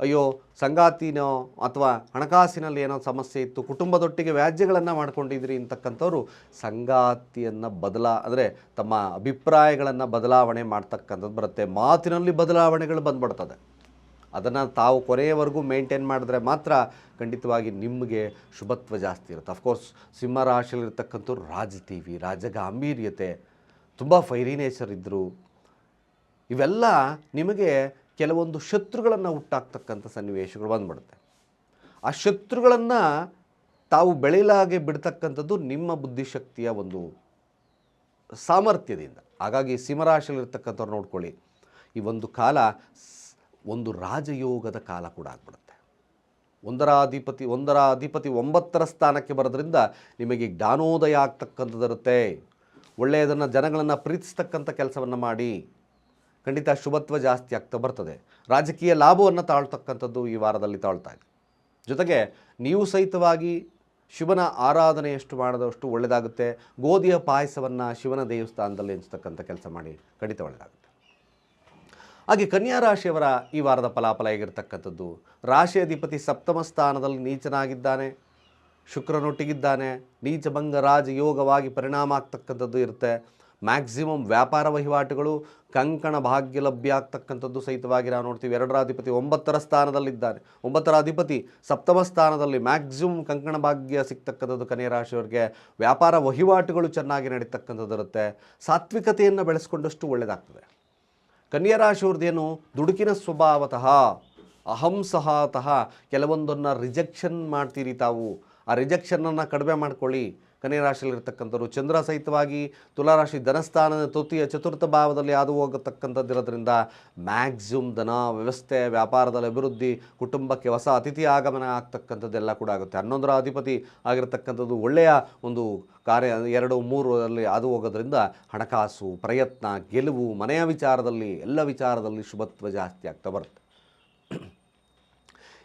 Speaker 1: ಅಯ್ಯೋ, ಸಂಗಾತಿನೋ ಅಥವಾ ಹಣಕಾಸಿನಲ್ಲಿ ಏನೋ ಸಮಸ್ಯೆ ಇತ್ತು, ಕುಟುಂಬದೊಟ್ಟಿಗೆ ವ್ಯಾಜ್ಯಗಳನ್ನು ಮಾಡ್ಕೊಂಡಿದ್ರಿ ಅಂತಕ್ಕಂಥವ್ರು ಸಂಗಾತಿಯನ್ನು ಬದಲಾ, ಅಂದರೆ ತಮ್ಮ ಅಭಿಪ್ರಾಯಗಳನ್ನು ಬದಲಾವಣೆ ಮಾಡ್ತಕ್ಕಂಥದ್ದು ಬರುತ್ತೆ. ಮಾತಿನಲ್ಲಿ ಬದಲಾವಣೆಗಳು ಬಂದ್ಬಿಡ್ತದೆ. ಅದನ್ನು ತಾವು ಕೊನೆಯವರೆಗೂ ಮೇಂಟೈನ್ ಮಾಡಿದ್ರೆ ಮಾತ್ರ ಖಂಡಿತವಾಗಿ ನಿಮಗೆ ಶುಭತ್ವ ಜಾಸ್ತಿ ಇರುತ್ತೆ. ಅಫ್ಕೋರ್ಸ್ ಸಿಂಹ ರಾಶಿಯಲ್ಲಿರ್ತಕ್ಕಂಥವ್ರು ರಾಜತೀವಿ ರಾಜಗಾಂಭೀರ್ಯತೆ ತುಂಬ ಫೈರಿ ನೇಚರ್ ಇದ್ದರು ಇವೆಲ್ಲ ನಿಮಗೆ ಕೆಲವೊಂದು ಶತ್ರುಗಳನ್ನು ಹುಟ್ಟಾಕ್ತಕ್ಕಂಥ ಸನ್ನಿವೇಶಗಳು ಬಂದ್ಬಿಡುತ್ತೆ. ಆ ಶತ್ರುಗಳನ್ನು ತಾವು ಬೆಳೆಯಲಾಗೆ ಬಿಡ್ತಕ್ಕಂಥದ್ದು ನಿಮ್ಮ ಬುದ್ಧಿಶಕ್ತಿಯ ಒಂದು ಸಾಮರ್ಥ್ಯದಿಂದ. ಹಾಗಾಗಿ ಸಿಂಹರಾಶಿಯಲ್ಲಿರ್ತಕ್ಕಂಥವ್ರು ನೋಡ್ಕೊಳ್ಳಿ. ಈ ಒಂದು ಕಾಲ ಒಂದು ರಾಜಯೋಗದ ಕಾಲ ಕೂಡ ಆಗ್ಬಿಡುತ್ತೆ. ಒಂದರ ಅಧಿಪತಿ ಒಂದರ ಅಧಿಪತಿ ಒಂಬತ್ತರ ಸ್ಥಾನಕ್ಕೆ ಬರೋದ್ರಿಂದ ನಿಮಗೆ ಜ್ಞಾನೋದಯ ಆಗ್ತಕ್ಕಂಥದ್ದಿರುತ್ತೆ ಒಳ್ಳೆಯದನ್ನು ಜನಗಳನ್ನು ಪ್ರೀತಿಸ್ತಕ್ಕಂಥ ಕೆಲಸವನ್ನು ಮಾಡಿ. ಖಂಡಿತ ಶುಭತ್ವ ಜಾಸ್ತಿ ಆಗ್ತಾ ಬರ್ತದೆ. ರಾಜಕೀಯ ಲಾಭವನ್ನು ತಾಳ್ತಕ್ಕಂಥದ್ದು ಈ ವಾರದಲ್ಲಿ ತಾಳ್ತಾ ಇದೆ. ಜೊತೆಗೆ ನೀವು ಸಹಿತವಾಗಿ ಶಿವನ ಆರಾಧನೆ ಎಷ್ಟು ಮಾಡಿದಷ್ಟು ಒಳ್ಳೆಯದಾಗುತ್ತೆ. ಗೋಧಿಯ ಪಾಯಸವನ್ನು ಶಿವನ ದೇವಸ್ಥಾನದಲ್ಲಿ ಹಂಚ್ತಕ್ಕಂಥ ಕೆಲಸ ಮಾಡಿ. ಖಂಡಿತ ಒಳ್ಳೆಯದಾಗುತ್ತೆ. ಹಾಗೆ ಕನ್ಯಾ ರಾಶಿಯವರ ಈ ವಾರದ ಫಲಾಫಲ ಹೇಗಿರ್ತಕ್ಕಂಥದ್ದು? ರಾಶಿ ಅಧಿಪತಿ ಸಪ್ತಮ ಸ್ಥಾನದಲ್ಲಿ ನೀಚನಾಗಿದ್ದಾನೆ, ಶುಕ್ರನೊಟ್ಟಿಗಿದ್ದಾನೆ, ನೀಚಭಂಗ ರಾಜ ಯೋಗವಾಗಿ ಪರಿಣಾಮ ಆಗ್ತಕ್ಕಂಥದ್ದು ಇರುತ್ತೆ. ಮ್ಯಾಕ್ಸಿಮಮ್ ವ್ಯಾಪಾರ ವಹಿವಾಟುಗಳು, ಕಂಕಣ ಭಾಗ್ಯ ಲಭ್ಯ ಆಗ್ತಕ್ಕಂಥದ್ದು ಸಹಿತವಾಗಿ ನಾವು ನೋಡ್ತೀವಿ. ಎರಡರ ಅಧಿಪತಿ ಒಂಬತ್ತರ ಸ್ಥಾನದಲ್ಲಿದ್ದಾನೆ. ಒಂಬತ್ತರ ಅಧಿಪತಿ ಸಪ್ತಮ ಸ್ಥಾನದಲ್ಲಿ ಮ್ಯಾಕ್ಸಿಮಮ್ ಕಂಕಣ ಭಾಗ್ಯ ಸಿಗ್ತಕ್ಕಂಥದ್ದು ಕನ್ಯಾ ರಾಶಿಯವರಿಗೆ. ವ್ಯಾಪಾರ ವಹಿವಾಟುಗಳು ಚೆನ್ನಾಗಿ ನಡೀತಕ್ಕಂಥದ್ದು ಇರುತ್ತೆ. ಸಾತ್ವಿಕತೆಯನ್ನು ಬೆಳೆಸ್ಕೊಂಡಷ್ಟು ಒಳ್ಳೆಯದಾಗ್ತದೆ ಕನ್ಯಾ ರಾಶಿಯವ್ರದ್ದೇನು ದುಡುಕಿನ ಸ್ವಭಾವತಃ ಅಹಂಸಹತಃ ಕೆಲವೊಂದನ್ನು ರಿಜೆಕ್ಷನ್ ಮಾಡ್ತೀರಿ ತಾವು. ಆ ರಿಜೆಕ್ಷನನ್ನು ಕಡಿಮೆ ಮಾಡ್ಕೊಳ್ಳಿ. ಕನ್ಯಾ ರಾಶಿಯಲ್ಲಿರ್ತಕ್ಕಂಥವ್ರು ಚಂದ್ರ ಸಹಿತವಾಗಿ ತುಲಾರಾಶಿ ಧನಸ್ಥಾನದ ತೃತೀಯ ಚತುರ್ಥ ಭಾವದಲ್ಲಿ ಹಾದು ಹೋಗತಕ್ಕಂಥದ್ದಿರೋದ್ರಿಂದ ಮ್ಯಾಕ್ಸಿಮಮ್ ಧನ ವ್ಯವಸ್ಥೆ, ವ್ಯಾಪಾರದಲ್ಲಿ ಅಭಿವೃದ್ಧಿ, ಕುಟುಂಬಕ್ಕೆ ಹೊಸ ಅತಿಥಿ ಆಗಮನ ಆಗ್ತಕ್ಕಂಥದ್ದೆಲ್ಲ ಕೂಡ ಆಗುತ್ತೆ. ಹನ್ನೊಂದರ ಅಧಿಪತಿ ಆಗಿರತಕ್ಕಂಥದ್ದು ಒಳ್ಳೆಯ ಒಂದು ಕಾರ್ಯ, ಎರಡು, ಮೂರರಲ್ಲಿ ಹಾದು ಹೋಗೋದ್ರಿಂದ ಹಣಕಾಸು, ಪ್ರಯತ್ನ, ಗೆಲುವು, ಮನೆಯ ವಿಚಾರದಲ್ಲಿ, ಎಲ್ಲ ವಿಚಾರದಲ್ಲಿ ಶುಭತ್ವ ಜಾಸ್ತಿ ಆಗ್ತಾ ಬರುತ್ತೆ.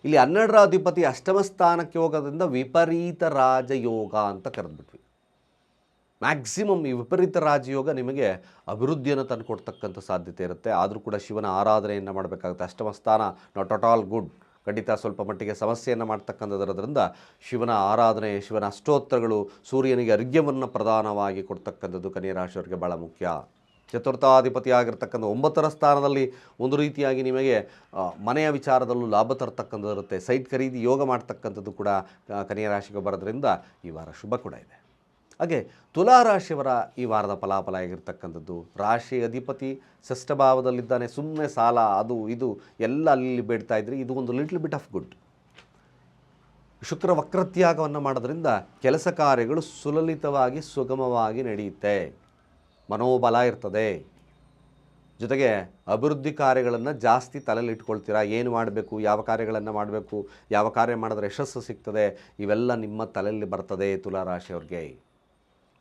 Speaker 1: ಇಲ್ಲಿ ಹನ್ನೆರಡರ ಅಧಿಪತಿ ಅಷ್ಟಮ ಸ್ಥಾನಕ್ಕೆ ಹೋಗೋದ್ರಿಂದ ವಿಪರೀತ ರಾಜಯೋಗ ಅಂತ ಕರೆದ್ಬಿಟ್ವಿ. ಮ್ಯಾಕ್ಸಿಮಮ್ ಈ ವಿಪರೀತ ರಾಜಯೋಗ ನಿಮಗೆ ಅಭಿವೃದ್ಧಿಯನ್ನು ತಂದುಕೊಡ್ತಕ್ಕಂಥ ಸಾಧ್ಯತೆ ಇರುತ್ತೆ. ಆದರೂ ಕೂಡ ಶಿವನ ಆರಾಧನೆಯನ್ನು ಮಾಡಬೇಕಾಗುತ್ತೆ. ಅಷ್ಟಮ ಸ್ಥಾನ ನಾಟ್ ಅಟ್ ಆಲ್ ಗುಡ್ ಖಂಡಿತ ಸ್ವಲ್ಪ ಮಟ್ಟಿಗೆ ಸಮಸ್ಯೆಯನ್ನು ಮಾಡ್ತಕ್ಕಂಥದ್ರದ್ರಿಂದ ಶಿವನ ಆರಾಧನೆ, ಶಿವನ ಅಷ್ಟೋತ್ತರಗಳು ಸೂರ್ಯನಿಗೆ ಅರ್ಘ್ಯವನ್ನು ಪ್ರಧಾನವಾಗಿ ಕೊಡ್ತಕ್ಕಂಥದ್ದು ಕನ್ಯಾ ರಾಶಿಯವರಿಗೆ ಭಾಳ ಮುಖ್ಯ. ಚತುರ್ಥಾಧಿಪತಿ ಆಗಿರ್ತಕ್ಕಂಥ ಒಂಬತ್ತರ ಸ್ಥಾನದಲ್ಲಿ ಒಂದು ರೀತಿಯಾಗಿ ನಿಮಗೆ ಮನೆಯ ವಿಚಾರದಲ್ಲೂ ಲಾಭ ತರ್ತಕ್ಕಂಥದ್ದು ಸೈಟ್ ಖರೀದಿ, ಯೋಗ ಮಾಡ್ತಕ್ಕಂಥದ್ದು ಕೂಡ ಕನ್ಯಾ ರಾಶಿಗೆ ಬರೋದ್ರಿಂದ ಈ ವಾರ ಶುಭ ಕೂಡ ಇದೆ. ಹಾಗೆ ತುಲಾ ರಾಶಿಯವರ ಈ ವಾರದ ಫಲಾಫಲ ಆಗಿರ್ತಕ್ಕಂಥದ್ದು ರಾಶಿ ಅಧಿಪತಿ ಷಷ್ಠಭಾವದಲ್ಲಿದ್ದಾನೆ ಸುಮ್ಮನೆ ಸಾಲ, ಅದು, ಇದು ಎಲ್ಲ ಅಲ್ಲಿ ಬೇಡ್ತಾ ಇದ್ರೆ ಇದು ಒಂದು ಲಿಟ್ಲ್ ಬಿಟ್ ಆಫ್ ಗುಡ್ ಶುಕ್ರ ವಕ್ರತ್ಯಾಗವನ್ನು ಮಾಡೋದ್ರಿಂದ ಕೆಲಸ ಕಾರ್ಯಗಳು ಸುಲಲಿತವಾಗಿ, ಸುಗಮವಾಗಿ ನಡೆಯುತ್ತೆ. ಮನೋಬಲ ಇರ್ತದೆ. ಜೊತೆಗೆ ಅಭಿವೃದ್ಧಿ ಕಾರ್ಯಗಳನ್ನು ಜಾಸ್ತಿ ತಲೆಯಲ್ಲಿ ಇಟ್ಕೊಳ್ತೀರಾ ಏನು ಮಾಡಬೇಕು? ಯಾವ ಕಾರ್ಯಗಳನ್ನು ಮಾಡಬೇಕು? ಯಾವ ಕಾರ್ಯ ಮಾಡಿದ್ರೆ ಯಶಸ್ಸು ಸಿಗ್ತದೆ? ಇವೆಲ್ಲ ನಿಮ್ಮ ತಲೆಯಲ್ಲಿ ಬರ್ತದೆ ತುಲಾರಾಶಿಯವ್ರಿಗೆ.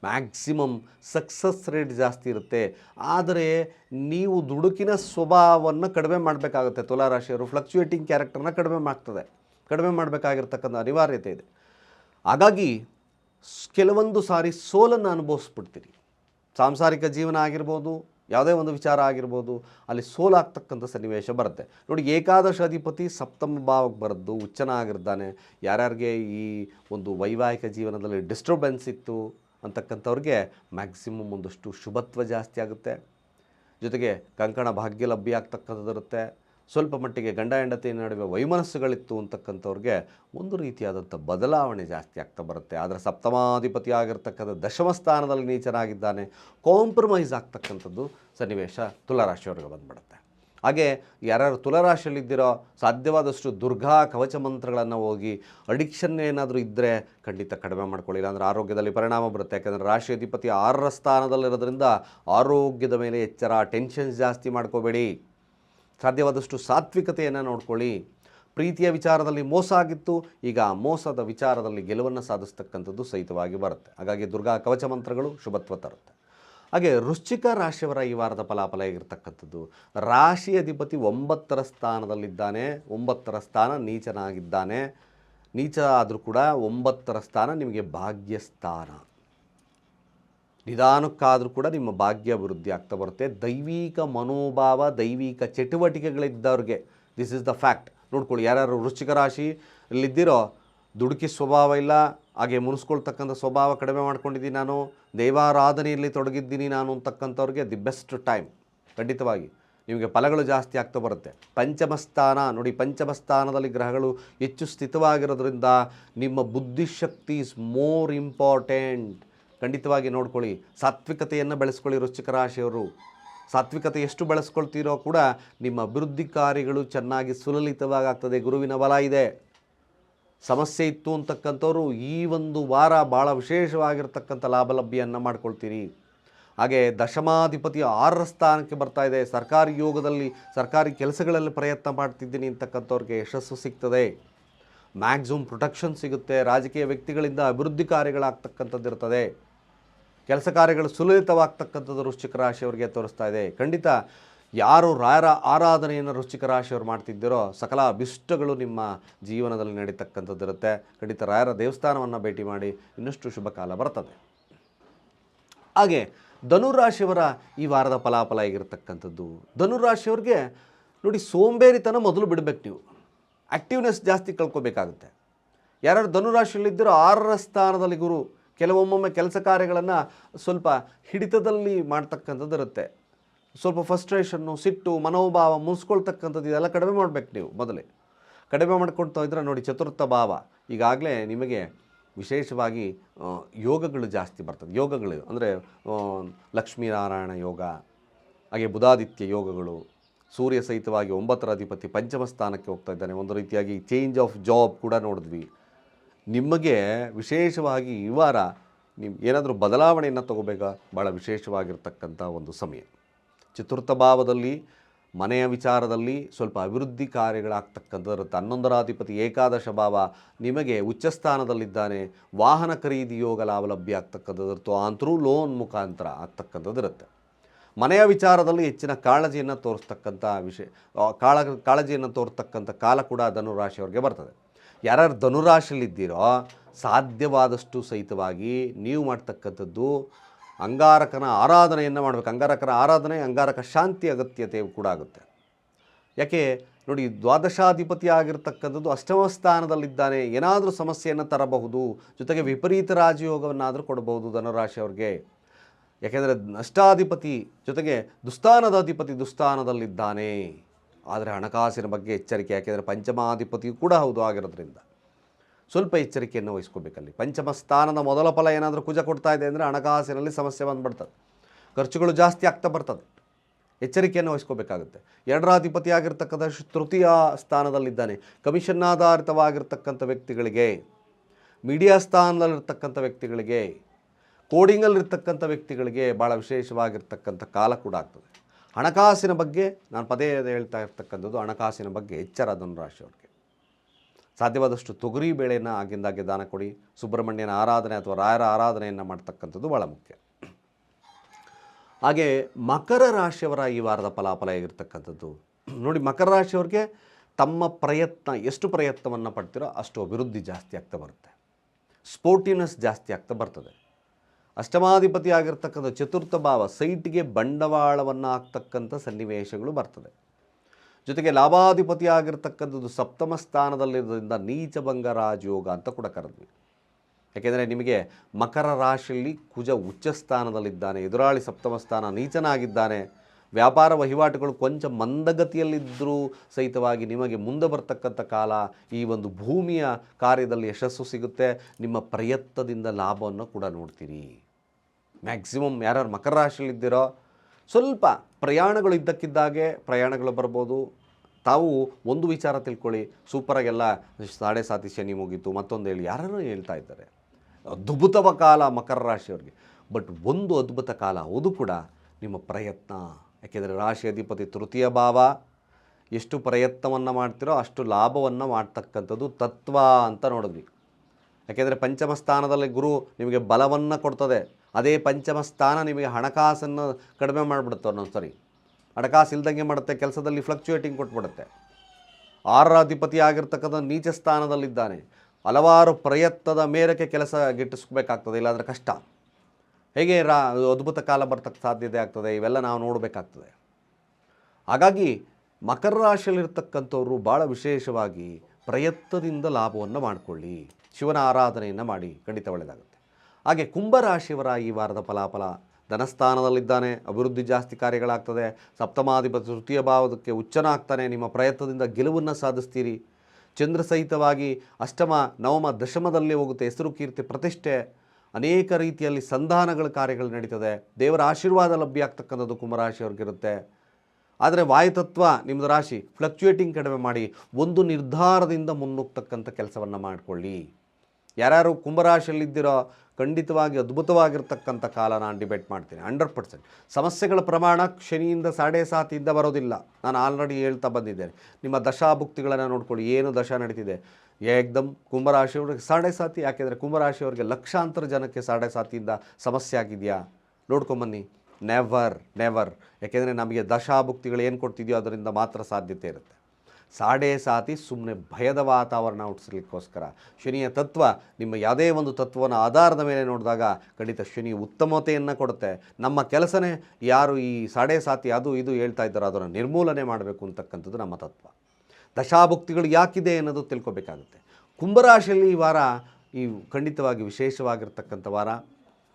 Speaker 1: ಮ್ಯಾಕ್ಸಿಮಮ್ ಸಕ್ಸಸ್ ರೇಟ್ ಜಾಸ್ತಿ ಇರುತ್ತೆ. ಆದರೆ ನೀವು ದುಡುಕಿನ ಸ್ವಭಾವವನ್ನು ಕಡಿಮೆ ಮಾಡಬೇಕಾಗುತ್ತೆ. ತುಲಾರಾಶಿಯವರು ಫ್ಲಕ್ಚುಯೇಟಿಂಗ್ ಕ್ಯಾರೆಕ್ಟರ್ನ ಕಡಿಮೆ ಮಾಡ್ತದೆ. ಕಡಿಮೆ ಮಾಡಬೇಕಾಗಿರ್ತಕ್ಕಂಥ ಅನಿವಾರ್ಯತೆ ಇದೆ. ಹಾಗಾಗಿ, ಕೆಲವೊಂದು ಸಾರಿ ಸೋಲನ್ನು ಅನುಭವಿಸ್ಬಿಡ್ತೀರಿ. ಸಾಂಸಾರಿಕ ಜೀವನ ಆಗಿರ್ಬೋದು, ಯಾವುದೇ ಒಂದು ವಿಚಾರ ಆಗಿರ್ಬೋದು, ಅಲ್ಲಿ ಸೋಲಾಗ್ತಕ್ಕಂಥ ಸನ್ನಿವೇಶ ಬರುತ್ತೆ. ನೋಡಿ, ಏಕಾದಶ ಅಧಿಪತಿ ಸಪ್ತಮ ಭಾವಕ್ಕೆ ಬರೆದು ಉಚ್ಚನ ಆಗಿರ್ತಾನೆ. ಯಾರ್ಯಾರಿಗೆ ಈ ಒಂದು ವೈವಾಹಿಕ ಜೀವನದಲ್ಲಿ ಡಿಸ್ಟರ್ಬೆನ್ಸ್ ಇತ್ತು ಅಂತಕ್ಕಂಥವ್ರಿಗೆ ಮ್ಯಾಕ್ಸಿಮಮ್ ಒಂದಷ್ಟು ಶುಭತ್ವ ಜಾಸ್ತಿ ಆಗುತ್ತೆ. ಜೊತೆಗೆ ಕಂಕಣ ಭಾಗ್ಯ ಲಭ್ಯ ಆಗ್ತಕ್ಕಂಥದ್ದಿರುತ್ತೆ. ಸ್ವಲ್ಪ ಮಟ್ಟಿಗೆ ಗಂಡ ಹೆಂಡತಿ ನಡುವೆ ವೈಮನಸ್ಸುಗಳಿತ್ತು ಅಂತಕ್ಕಂಥವ್ರಿಗೆ ಒಂದು ರೀತಿಯಾದಂಥ ಬದಲಾವಣೆ ಜಾಸ್ತಿ ಆಗ್ತಾ ಬರುತ್ತೆ. ಆದರೆ ಸಪ್ತಮಾಧಿಪತಿ ಆಗಿರ್ತಕ್ಕಂಥ ದಶಮ ಸ್ಥಾನದಲ್ಲಿ ನೀಚನಾಗಿದ್ದಾನೆ, ಕಾಂಪ್ರಮೈಸ್ ಆಗ್ತಕ್ಕಂಥದ್ದು ಸನ್ನಿವೇಶ ತುಲಾರಾಶಿಯವ್ರಿಗೆ ಬಂದ್ಬಿಡುತ್ತೆ. ಹಾಗೆ ಯಾರ್ಯಾರು ತುಲಾರಾಶಿಯಲ್ಲಿದ್ದೀರೋ, ಸಾಧ್ಯವಾದಷ್ಟು ದುರ್ಗಾ ಕವಚ ಮಂತ್ರಗಳನ್ನು ಹೋಗಿ ಅಡಿಕ್ಷನ್ ಏನಾದರೂ ಇದ್ದರೆ ಖಂಡಿತ ಕಡಿಮೆ ಮಾಡ್ಕೊಳ್ಳಿ. ಇಲ್ಲಾಂದರೆ ಆರೋಗ್ಯದಲ್ಲಿ ಪರಿಣಾಮ ಬರುತ್ತೆ. ಯಾಕಂದರೆ ರಾಶಿ ಅಧಿಪತಿ ಆರರ ಸ್ಥಾನದಲ್ಲಿರೋದ್ರಿಂದ ಆರೋಗ್ಯದ ಮೇಲೆ ಎಚ್ಚರ ಟೆನ್ಷನ್ಸ್ ಜಾಸ್ತಿ ಮಾಡ್ಕೋಬೇಡಿ. ಸಾಧ್ಯವಾದಷ್ಟು ಸಾತ್ವಿಕತೆಯನ್ನು ನೋಡ್ಕೊಳ್ಳಿ. ಪ್ರೀತಿಯ ವಿಚಾರದಲ್ಲಿ ಮೋಸ ಆಗಿತ್ತು, ಈಗ ಮೋಸದ ವಿಚಾರದಲ್ಲಿ ಗೆಲುವನ್ನು ಸಾಧಿಸ್ತಕ್ಕಂಥದ್ದು ಸಹಿತವಾಗಿ ಬರುತ್ತೆ. ಹಾಗಾಗಿ ದುರ್ಗಾ ಕವಚ ಮಂತ್ರಗಳು ಶುಭತ್ವ ತರುತ್ತೆ. ಹಾಗೆ ವೃಶ್ಚಿಕ ರಾಶಿಯವರ ಈ ವಾರದ ಫಲಾಫಲ ಆಗಿರ್ತಕ್ಕಂಥದ್ದು ರಾಶಿ ಅಧಿಪತಿ ಒಂಬತ್ತರ ಸ್ಥಾನದಲ್ಲಿದ್ದಾನೆ, ಒಂಬತ್ತರ ಸ್ಥಾನ ನೀಚನಾಗಿದ್ದಾನೆ. ನೀಚ ಆದರೂ ಕೂಡ ಒಂಬತ್ತರ ಸ್ಥಾನ ನಿಮಗೆ ಭಾಗ್ಯ ಸ್ಥಾನ ನಿಧಾನಕ್ಕಾದರೂ ಕೂಡ ನಿಮ್ಮ ಭಾಗ್ಯ ಅಭಿವೃದ್ಧಿ ಆಗ್ತಾ ಬರುತ್ತೆ. ದೈವಿಕ ಮನೋಭಾವ, ದೈವಿಕ ಚಟುವಟಿಕೆಗಳಿದ್ದವ್ರಿಗೆ ದಿಸ್ ಇಸ್ ದ ಫ್ಯಾಕ್ಟ್ ನೋಡ್ಕೊಳ್ಳಿ, ಯಾರ್ಯಾರು ವೃಶ್ಚಿಕ ರಾಶಿ ಇಲ್ಲಿದ್ದೀರೋ ದುಡುಕಿ ಸ್ವಭಾವ ಇಲ್ಲ, ಹಾಗೆ ಮುನಿಸ್ಕೊಳ್ತಕ್ಕಂಥ ಸ್ವಭಾವ ಕಡಿಮೆ ಮಾಡ್ಕೊಂಡಿದ್ದೀನಿ ನಾನು, ದೈವಾರಾಧನೆಯಲ್ಲಿ ತೊಡಗಿದ್ದೀನಿ ನಾನು ಅಂತಕ್ಕಂಥವ್ರಿಗೆ ದಿ ಬೆಸ್ಟ್ ಟೈಮ್ ಖಂಡಿತವಾಗಿ, ನಿಮಗೆ ಫಲಗಳು ಜಾಸ್ತಿ ಆಗ್ತಾ ಬರುತ್ತೆ. ಪಂಚಮಸ್ಥಾನ ನೋಡಿ ಪಂಚಮಸ್ಥಾನದಲ್ಲಿ ಗ್ರಹಗಳು ಹೆಚ್ಚು ಸ್ಥಿತವಾಗಿರೋದ್ರಿಂದ ನಿಮ್ಮ ಬುದ್ಧಿಶಕ್ತಿ ಇಸ್ ಮೋರ್ ಇಂಪಾರ್ಟೆಂಟ್ ಖಂಡಿತವಾಗಿ ನೋಡ್ಕೊಳ್ಳಿ. ಸಾತ್ವಿಕತೆಯನ್ನು ಬೆಳೆಸ್ಕೊಳ್ಳಿ ವೃಶ್ಚಿಕ ರಾಶಿಯವರು. ಸಾತ್ವಿಕತೆ ಎಷ್ಟು ಬೆಳೆಸ್ಕೊಳ್ತೀರೋ ಕೂಡ ನಿಮ್ಮ ಅಭಿವೃದ್ಧಿ ಕಾರ್ಯಗಳು ಚೆನ್ನಾಗಿ ಸುಲಲಿತವಾಗ್ತದೆ. ಗುರುವಿನ ಬಲ ಇದೆ. ಸಮಸ್ಯೆ ಇತ್ತು ಅಂತಕ್ಕಂಥವ್ರು ಈ ಒಂದು ವಾರ ಭಾಳ ವಿಶೇಷವಾಗಿರ್ತಕ್ಕಂಥ ಲಾಭಲಭ್ಯನ್ನು ಮಾಡ್ಕೊಳ್ತೀರಿ. ಹಾಗೆ ದಶಮಾಧಿಪತಿ ಆರರ ಸ್ಥಾನಕ್ಕೆ ಬರ್ತಾ ಇದೆ. ಸರ್ಕಾರಿ ಯೋಗದಲ್ಲಿ, ಸರ್ಕಾರಿ ಕೆಲಸಗಳಲ್ಲಿ ಪ್ರಯತ್ನ ಮಾಡ್ತಿದ್ದೀನಿ ಅಂತಕ್ಕಂಥವ್ರಿಗೆ ಯಶಸ್ಸು ಸಿಗ್ತದೆ. ಮ್ಯಾಕ್ಸಿಮಮ್ ಪ್ರೊಟೆಕ್ಷನ್ ಸಿಗುತ್ತೆ. ರಾಜಕೀಯ ವ್ಯಕ್ತಿಗಳಿಂದ ಅಭಿವೃದ್ಧಿ ಕಾರ್ಯಗಳಾಗ್ತಕ್ಕಂಥದ್ದು ಇರ್ತದೆ ಕೆಲಸ ಕಾರ್ಯಗಳು ಸುಲಲಿತವಾಗ್ತಕ್ಕಂಥದ್ದು ವೃಶ್ಚಿಕ ರಾಶಿಯವರಿಗೆ ತೋರಿಸ್ತಾ ಇದೆ. ಖಂಡಿತ ಯಾರು ರಾಯರ ಆರಾಧನೆಯನ್ನು ವೃಶ್ಚಿಕ ರಾಶಿಯವರು ಮಾಡ್ತಿದ್ದೀರೋ ಸಕಲ ಅಭಿಷ್ಟಗಳು ನಿಮ್ಮ ಜೀವನದಲ್ಲಿ ನಡೀತಕ್ಕಂಥದ್ದಿರುತ್ತೆ ಖಂಡಿತ ರಾಯರ ದೇವಸ್ಥಾನವನ್ನು ಭೇಟಿ ಮಾಡಿ ಇನ್ನಷ್ಟು ಶುಭ ಕಾಲ ಬರ್ತದೆ. ಹಾಗೆ ಧನುರಾಶಿಯವರ ಈ ವಾರದ ಫಲಾಫಲ ಆಗಿರತಕ್ಕಂಥದ್ದು ಧನುರಾಶಿಯವ್ರಿಗೆ ನೋಡಿ ಸೋಂಬೇರಿತನ ಮೊದಲು ಬಿಡಬೇಕು ನೀವು. ಆ್ಯಕ್ಟಿವ್ನೆಸ್ ಜಾಸ್ತಿ ಕಳ್ಕೊಬೇಕಾಗುತ್ತೆ. ಯಾರ್ಯಾರು ಧನುರಾಶಿಯಲ್ಲಿದ್ದರೂ ಆರರ ಸ್ಥಾನದಲ್ಲಿ ಗುರು ಕೆಲವೊಮ್ಮೊಮ್ಮೆ ಕೆಲಸ ಕಾರ್ಯಗಳನ್ನು ಸ್ವಲ್ಪ ಹಿಡಿತದಲ್ಲಿ ಮಾಡ್ತಕ್ಕಂಥದ್ದು ಇರುತ್ತೆ. ಸ್ವಲ್ಪ ಫಸ್ಟ್ರೇಷನ್ನು ಸಿಟ್ಟು, ಮನೋಭಾವ ಮುನ್ಸ್ಕೊಳ್ತಕ್ಕಂಥದ್ದು ಇದೆಲ್ಲ ಕಡಿಮೆ ಮಾಡಬೇಕು ನೀವು ಮೊದಲೇ. ಕಡಿಮೆ ಮಾಡ್ಕೊಳ್ತಾ ಇದ್ರೆ ನೋಡಿ ಚತುರ್ಥ ಭಾವ. ಈಗಾಗಲೇ ನಿಮಗೆ ವಿಶೇಷವಾಗಿ ಯೋಗಗಳು ಜಾಸ್ತಿ ಬರ್ತದೆ. ಯೋಗಗಳು ಅಂದರೆ ಲಕ್ಷ್ಮೀನಾರಾಯಣ ಯೋಗ, ಹಾಗೆ ಬುಧಾದಿತ್ಯ ಯೋಗಗಳು, ಸೂರ್ಯ ಸಹಿತವಾಗಿ ಒಂಬತ್ತರ ಅಧಿಪತಿ ಪಂಚಮ ಸ್ಥಾನಕ್ಕೆ ಹೋಗ್ತಾ ಇದ್ದಾನೆ. ಒಂದು ರೀತಿಯಾಗಿ ಚೇಂಜ್ ಆಫ್ ಜಾಬ್ ಕೂಡ ನೋಡಿದ್ವಿ. ನಿಮಗೆ ವಿಶೇಷವಾಗಿ ಈ ವಾರ ನೀವು ಏನಾದರೂ ಬದಲಾವಣೆಯನ್ನು ತಗೋಬೇಕಾ? ಭಾಳ ವಿಶೇಷವಾಗಿರ್ತಕ್ಕಂಥ ಒಂದು ಸಮಯ. ಚತುರ್ಥ ಭಾವದಲ್ಲಿ, ಮನೆಯ ವಿಚಾರದಲ್ಲಿ ಸ್ವಲ್ಪ ಅಭಿವೃದ್ಧಿ ಕಾರ್ಯಗಳಾಗ್ತಕ್ಕಂಥದ್ದು ಹನ್ನೊಂದರಾಧಿಪತಿ ಏಕಾದಶ ಭಾವ ನಿಮಗೆ ಉಚ್ಚ ಸ್ಥಾನದಲ್ಲಿದ್ದಾನೆ ವಾಹನ ಖರೀದಿ ಯೋಗ ಲಾವಲಭ್ಯ ಆಗ್ತಕ್ಕಂಥದ್ದು ಅಂತ್ರೂ ಲೋನ್ ಮುಖಾಂತರ ಆಗ್ತಕ್ಕಂಥದ್ದು ಇರುತ್ತೆ ಮನೆಯ ವಿಚಾರದಲ್ಲಿ ಹೆಚ್ಚಿನ ಕಾಳಜಿಯನ್ನು ತೋರಿಸ್ತಕ್ಕಂಥ ವಿಷಯ ಕಾಳ, ಕಾಳಜಿಯನ್ನು ತೋರ್ತಕ್ಕಂಥ ಕಾಲ ಕೂಡ ಧನುರಾಶಿಯವ್ರಿಗೆ ಬರ್ತದೆ. ಯಾರ್ಯಾರು ಧನುರಾಶಿಯಲ್ಲಿದ್ದೀರೋ ಸಾಧ್ಯವಾದಷ್ಟು ಸಹಿತವಾಗಿ ನೀವು ಮಾಡ್ತಕ್ಕಂಥದ್ದು ಅಂಗಾರಕನ ಆರಾಧನೆಯನ್ನು ಮಾಡಬೇಕು. ಅಂಗಾರಕನ ಆರಾಧನೆ, ಅಂಗಾರಕ ಶಾಂತಿ, ಅಗತ್ಯತೆ ಕೂಡ ಆಗುತ್ತೆ. ಯಾಕೆ? ನೋಡಿ, ದ್ವಾದಶಾಧಿಪತಿ ಆಗಿರ್ತಕ್ಕಂಥದ್ದು ಅಷ್ಟಮ ಸ್ಥಾನದಲ್ಲಿದ್ದಾನೆ. ಏನಾದರೂ ಸಮಸ್ಯೆಯನ್ನು ತರಬಹುದು, ಜೊತೆಗೆ ವಿಪರೀತ ರಾಜಯೋಗವನ್ನಾದರೂ ಕೊಡಬಹುದು ಧನುರಾಶಿಯವ್ರಿಗೆ ಯಾಕೆಂದರೆ ಅಷ್ಟಾಧಿಪತಿ ಜೊತೆಗೆ ದುಸ್ಥಾನದ ಅಧಿಪತಿ ದುಸ್ಥಾನದಲ್ಲಿದ್ದಾನೆ. ಆದರೆ ಹಣಕಾಸಿನ ಬಗ್ಗೆ ಎಚ್ಚರಿಕೆ, ಯಾಕೆಂದರೆ ಪಂಚಮಾಧಿಪತಿ ಕೂಡ ಹೌದು ಆಗಿರೋದ್ರಿಂದ. ಸ್ವಲ್ಪ ಎಚ್ಚರಿಕೆಯನ್ನು ವಹಿಸ್ಕೋಬೇಕಲ್ಲಿ. ಪಂಚಮ ಸ್ಥಾನದ ಮೊದಲ ಫಲ ಏನಾದರೂ ಕುಜ ಕೊಡ್ತಾ ಇದೆ ಅಂದರೆ ಹಣಕಾಸಿನಲ್ಲಿ ಸಮಸ್ಯೆ ಬಂದ್ಬಿಡ್ತದೆ. ಖರ್ಚುಗಳು ಜಾಸ್ತಿ ಆಗ್ತಾ ಬರ್ತದೆ. ಎಚ್ಚರಿಕೆಯನ್ನು ವಹಿಸ್ಕೋಬೇಕಾಗುತ್ತೆ. ಎರಡರಾಧಿಪತಿ ಆಗಿರ್ತಕ್ಕಂಥ ಶ್- ತೃತೀಯ ಸ್ಥಾನದಲ್ಲಿದ್ದಾನೆ. ಕಮಿಷನ್ ಆಧಾರಿತವಾಗಿರ್ತಕ್ಕಂಥ ವ್ಯಕ್ತಿಗಳಿಗೆ, ಮೀಡಿಯಾ ಸ್ಥಾನದಲ್ಲಿರ್ತಕ್ಕಂಥ ವ್ಯಕ್ತಿಗಳಿಗೆ, ಕೋಡಿಂಗಲ್ಲಿರ್ತಕ್ಕಂಥ ವ್ಯಕ್ತಿಗಳಿಗೆ ಭಾಳ ವಿಶೇಷವಾಗಿರ್ತಕ್ಕಂಥ ಕಾಲ ಕೂಡ ಆಗ್ತದೆ. ಹಣಕಾಸಿನ ಬಗ್ಗೆ ನಾನು ಪದೇ ಪದೇ ಹೇಳ್ತಾ ಇರ್ತಕ್ಕಂಥದ್ದು ಹಣಕಾಸಿನ ಬಗ್ಗೆ ಎಚ್ಚರ ಧನುರಾಶಿಯವ್ರಿಗೆ ಸಾಧ್ಯವಾದಷ್ಟು ತೊಗರಿ ಬೇಳೆಯನ್ನು ಆಗಿಂದಾಗೆ ದಾನ ಕೊಡಿ, ಸುಬ್ರಹ್ಮಣ್ಯನ ಆರಾಧನೆ ಅಥವಾ ರಾಯರ ಆರಾಧನೆಯನ್ನು ಮಾಡ್ತಕ್ಕಂಥದ್ದು ಭಾಳ ಮುಖ್ಯ. ಹಾಗೆ ಮಕರ ರಾಶಿಯವರ ಈ ವಾರದ ಫಲಾಫಲ ಆಗಿರ್ತಕ್ಕಂಥದ್ದು ನೋಡಿ, ಮಕರ ರಾಶಿಯವ್ರಿಗೆ ತಮ್ಮ ಪ್ರಯತ್ನ, ಎಷ್ಟು ಪ್ರಯತ್ನವನ್ನು ಪಡ್ತೀರೋ ಅಷ್ಟು ಅಭಿವೃದ್ಧಿ ಜಾಸ್ತಿ ಆಗ್ತಾ ಬರುತ್ತೆ. ಸ್ಪೋರ್ಟಿನೆಸ್ ಜಾಸ್ತಿ ಆಗ್ತಾ ಬರ್ತದೆ. ಅಷ್ಟಮಾಧಿಪತಿ ಆಗಿರ್ತಕ್ಕಂಥ ಚತುರ್ಥ ಭಾವ ಸೈಟ್ಗೆ ಬಂಡವಾಳವನ್ನು ಹಾಕ್ತಕ್ಕಂಥ ಸನ್ನಿವೇಶಗಳು ಬರ್ತದೆ. ಜೊತೆಗೆ ಲಾಭಾಧಿಪತಿ ಆಗಿರ್ತಕ್ಕಂಥದ್ದು ಸಪ್ತಮ ಸ್ಥಾನದಲ್ಲಿರೋದ್ರಿಂದ ನೀಚಭಂಗ ರಾಜಯೋಗ ಅಂತ ಕೂಡ ಕರೆದ್ವಿ. ಯಾಕೆಂದರೆ ನಿಮಗೆ ಮಕರ ರಾಶಿಯಲ್ಲಿ ಕುಜ ಉಚ್ಚ ಸ್ಥಾನದಲ್ಲಿದ್ದಾನೆ, ಎದುರಾಳಿ ಸಪ್ತಮ ಸ್ಥಾನ ನೀಚನಾಗಿದ್ದಾನೆ, ವ್ಯಾಪಾರ ವಹಿವಾಟುಗಳು ಕೊಂಚ ಮಂದಗತಿಯಲ್ಲಿದ್ದರೂ ಸಹಿತವಾಗಿ ನಿಮಗೆ ಮುಂದೆ ಬರ್ತಕ್ಕಂಥ ಕಾಲ ಈ ಒಂದು ಭೂಮಿಯ ಕಾರ್ಯದಲ್ಲಿ ಯಶಸ್ಸು ಸಿಗುತ್ತೆ, ನಿಮ್ಮ ಪ್ರಯತ್ನದಿಂದ ಲಾಭವನ್ನು ಕೂಡ ನೋಡ್ತೀರಿ. ಮ್ಯಾಕ್ಸಿಮಮ್ ಯಾರ್ಯಾರು ಮಕರ ರಾಶಿಯಲ್ಲಿದ್ದೀರೋ ಸ್ವಲ್ಪ ಪ್ರಯಾಣಗಳು ಇದ್ದಕ್ಕಿದ್ದಾಗೆ ಪ್ರಯಾಣಗಳು ಬರ್ಬೋದು. ತಾವು ಒಂದು ವಿಚಾರ ತಿಳ್ಕೊಳ್ಳಿ. ಸೂಪರಾಗೆಲ್ಲ ಸಾಡೆ ಸಾತಿ ಶನಿ ಮುಗೀತು. ಮತ್ತೊಂದು ಹೇಳಿ, ಯಾರನ್ನೂ ಹೇಳ್ತಾ ಇದ್ದಾರೆ. ಅದ್ಭುತವ ಕಾಲ ಮಕರ ರಾಶಿಯವ್ರಿಗೆ. ಬಟ್ ಒಂದು ಅದ್ಭುತ ಕಾಲ ಹೌದು ಕೂಡ ನಿಮ್ಮ ಪ್ರಯತ್ನ. ಯಾಕೆಂದರೆ ರಾಶಿ ಅಧಿಪತಿ ತೃತೀಯ ಭಾವ. ಎಷ್ಟು ಪ್ರಯತ್ನವನ್ನು ಮಾಡ್ತೀರೋ ಅಷ್ಟು ಲಾಭವನ್ನು ಮಾಡ್ತಕ್ಕಂಥದ್ದು ತತ್ವ ಅಂತ ನೋಡಿದ್ವಿ. ಯಾಕೆಂದರೆ ಪಂಚಮ ಸ್ಥಾನದಲ್ಲಿ ಗುರು ನಿಮಗೆ ಬಲವನ್ನು ಕೊಡ್ತದೆ. ಅದೇ ಪಂಚಮ ಸ್ಥಾನ ನಿಮಗೆ ಹಣಕಾಸನ್ನು ಕಡಿಮೆ ಮಾಡಿಬಿಡುತ್ತೆ ಒಂದೊಂದು ಸರಿ ಹಣಕಾಸು ಇಲ್ದಂಗೆ ಮಾಡುತ್ತೆ, ಕೆಲಸದಲ್ಲಿ ಫ್ಲಕ್ಚುಯೇಟಿಂಗ್ ಕೊಟ್ಬಿಡುತ್ತೆ. ಆರರ ಅಧಿಪತಿ ಆಗಿರ್ತಕ್ಕಂಥ ನೀಚ ಸ್ಥಾನದಲ್ಲಿದ್ದಾನೆ. ಹಲವಾರು ಪ್ರಯತ್ನದ ಮೇರೆಗೆ ಕೆಲಸ ಗಿಟ್ಟಿಸ್ಬೇಕಾಗ್ತದೆ, ಇಲ್ಲಾಂದರೆ ಕಷ್ಟ. ಹೇಗೆ ರಾ, ಅದ್ಭುತ ಕಾಲ ಬರ್ತಕ್ಕ ಸಾಧ್ಯತೆ ಆಗ್ತದೆ, ಇವೆಲ್ಲ ನಾವು ನೋಡಬೇಕಾಗ್ತದೆ. ಹಾಗಾಗಿ ಮಕರ ರಾಶಿಯಲ್ಲಿರ್ತಕ್ಕಂಥವ್ರು ಭಾಳ ವಿಶೇಷವಾಗಿ ಪ್ರಯತ್ನದಿಂದ ಲಾಭವನ್ನು ಮಾಡಿಕೊಳ್ಳಿ. ಶಿವನ ಆರಾಧನೆಯನ್ನು ಮಾಡಿ, ಖಂಡಿತ ಒಳ್ಳೆಯದಾಗುತ್ತೆ ಹಾಗೆ ಕುಂಭರಾಶಿಯವರ ಈ ವಾರದ ಫಲಾಫಲ ಧನಸ್ಥಾನದಲ್ಲಿದ್ದಾನೆ. ಅಭಿವೃದ್ಧಿ ಜಾಸ್ತಿ ಕಾರ್ಯಗಳಾಗ್ತದೆ. ಸಪ್ತಮಾಧಿಪತಿ ತೃತೀಯ ಭಾವದಕ್ಕೆ ಉಚ್ಚನಾಗ್ತಾನೆ. ನಿಮ್ಮ ಪ್ರಯತ್ನದಿಂದ ಗೆಲುವನ್ನು ಸಾಧಿಸ್ತೀರಿ. ಚಂದ್ರ ಸಹಿತವಾಗಿ ಅಷ್ಟಮ, ನವಮ, ದಶಮದಲ್ಲಿ ಹೋಗುತ್ತೆ. ಹೆಸರು ಕೀರ್ತಿ ಪ್ರತಿಷ್ಠೆ. ಅನೇಕ ರೀತಿಯಲ್ಲಿ ಸಂಧಾನಗಳ ಕಾರ್ಯಗಳು ನಡೀತದೆ. ದೇವರ ಆಶೀರ್ವಾದ ಲಭ್ಯ ಆಗ್ತಕ್ಕಂಥದ್ದು ಕುಂಭರಾಶಿಯವ್ರಿಗಿರುತ್ತೆ. ಆದರೆ ವಾಯುತತ್ವ ನಿಮ್ಮದು ರಾಶಿ ಫ್ಲಕ್ಚುಯೇಟಿಂಗ್ ಕಡಿಮೆ ಮಾಡಿ ಒಂದು ನಿರ್ಧಾರದಿಂದ ಮುನ್ನುಗ್ತಕ್ಕಂಥ ಕೆಲಸವನ್ನು ಮಾಡಿಕೊಳ್ಳಿ. ಯಾರ್ಯಾರು ಕುಂಭರಾಶಿಯಲ್ಲಿದ್ದೀರೋ ಖಂಡಿತವಾಗಿ ಅದ್ಭುತವಾಗಿರ್ತಕ್ಕಂಥ ಕಾಲ ನಾನು ಡಿಬೇಟ್ ಮಾಡ್ತೀನಿ. ಹಂಡ್ರೆಡ್ ಪರ್ಸೆಂಟ್ ಸಮಸ್ಯೆಗಳ ಪ್ರಮಾಣ ಶನಿಯಿಂದ ಸಾಡೆ ಸಾತಿಯಿಂದ ಬರೋದಿಲ್ಲ. ನಾನು ಆಲ್ರೆಡಿ ಹೇಳ್ತಾ ಬಂದಿದ್ದೇನೆ. ನಿಮ್ಮ ದಶಾಭುಕ್ತಿಗಳನ್ನು ನೋಡ್ಕೊಳ್ಳಿ. ಏನು ದಶಾ ನಡೀತಿದೆ? ಏಕ್ದಮ್ ಕುಂಭರಾಶಿಯವ್ರಿಗೆ ಸಾಡೆ ಸಾತಿ. ಯಾಕೆಂದರೆ ಕುಂಭರಾಶಿಯವರಿಗೆ ಲಕ್ಷಾಂತರ ಜನಕ್ಕೆ ಸಾಡೆ ಸಾತಿಯಿಂದ ಸಮಸ್ಯೆ ಆಗಿದೆಯಾ? ನೋಡ್ಕೊಂಬನ್ನಿ. ನೆವರ್ ನೆವರ್ ಯಾಕೆಂದರೆ ನಮಗೆ ದಶಾಭುಕ್ತಿಗಳು ಏನು ಕೊಡ್ತಿದೆಯೋ ಅದರಿಂದ ಮಾತ್ರ ಸಾಧ್ಯತೆ ಇರುತ್ತೆ. ಸಾಡೆ ಸಾತಿ ಸುಮ್ಮನೆ ಭಯದ ವಾತಾವರಣ ಹುಟ್ಟಿಸ್ಲಿಕ್ಕೋಸ್ಕರ. ಶನಿಯ ತತ್ವ, ನಿಮ್ಮ ಯಾವುದೇ ಒಂದು ತತ್ವನ ಆಧಾರದ ಮೇಲೆ ನೋಡಿದಾಗ ಖಂಡಿತ ಶನಿ ಉತ್ತಮತೆಯನ್ನು ಕೊಡುತ್ತೆ. ನಮ್ಮ ಕೆಲಸನೇ ಯಾರು ಈ ಸಾಡೆ ಸಾತಿ ಅದು ಇದು ಹೇಳ್ತಾ ಇದ್ದಾರೋ ಅದನ್ನು ನಿರ್ಮೂಲನೆ ಮಾಡಬೇಕು ಅಂತಕ್ಕಂಥದ್ದು ನಮ್ಮ ತತ್ವ. ದಶಾಭುಕ್ತಿಗಳು ಯಾಕಿದೆ ಅನ್ನೋದು ತಿಳ್ಕೊಬೇಕಾಗುತ್ತೆ. ಕುಂಭರಾಶಿಯಲ್ಲಿ ಈ ವಾರ ಈ ಖಂಡಿತವಾಗಿ ವಿಶೇಷವಾಗಿರ್ತಕ್ಕಂಥ ವಾರ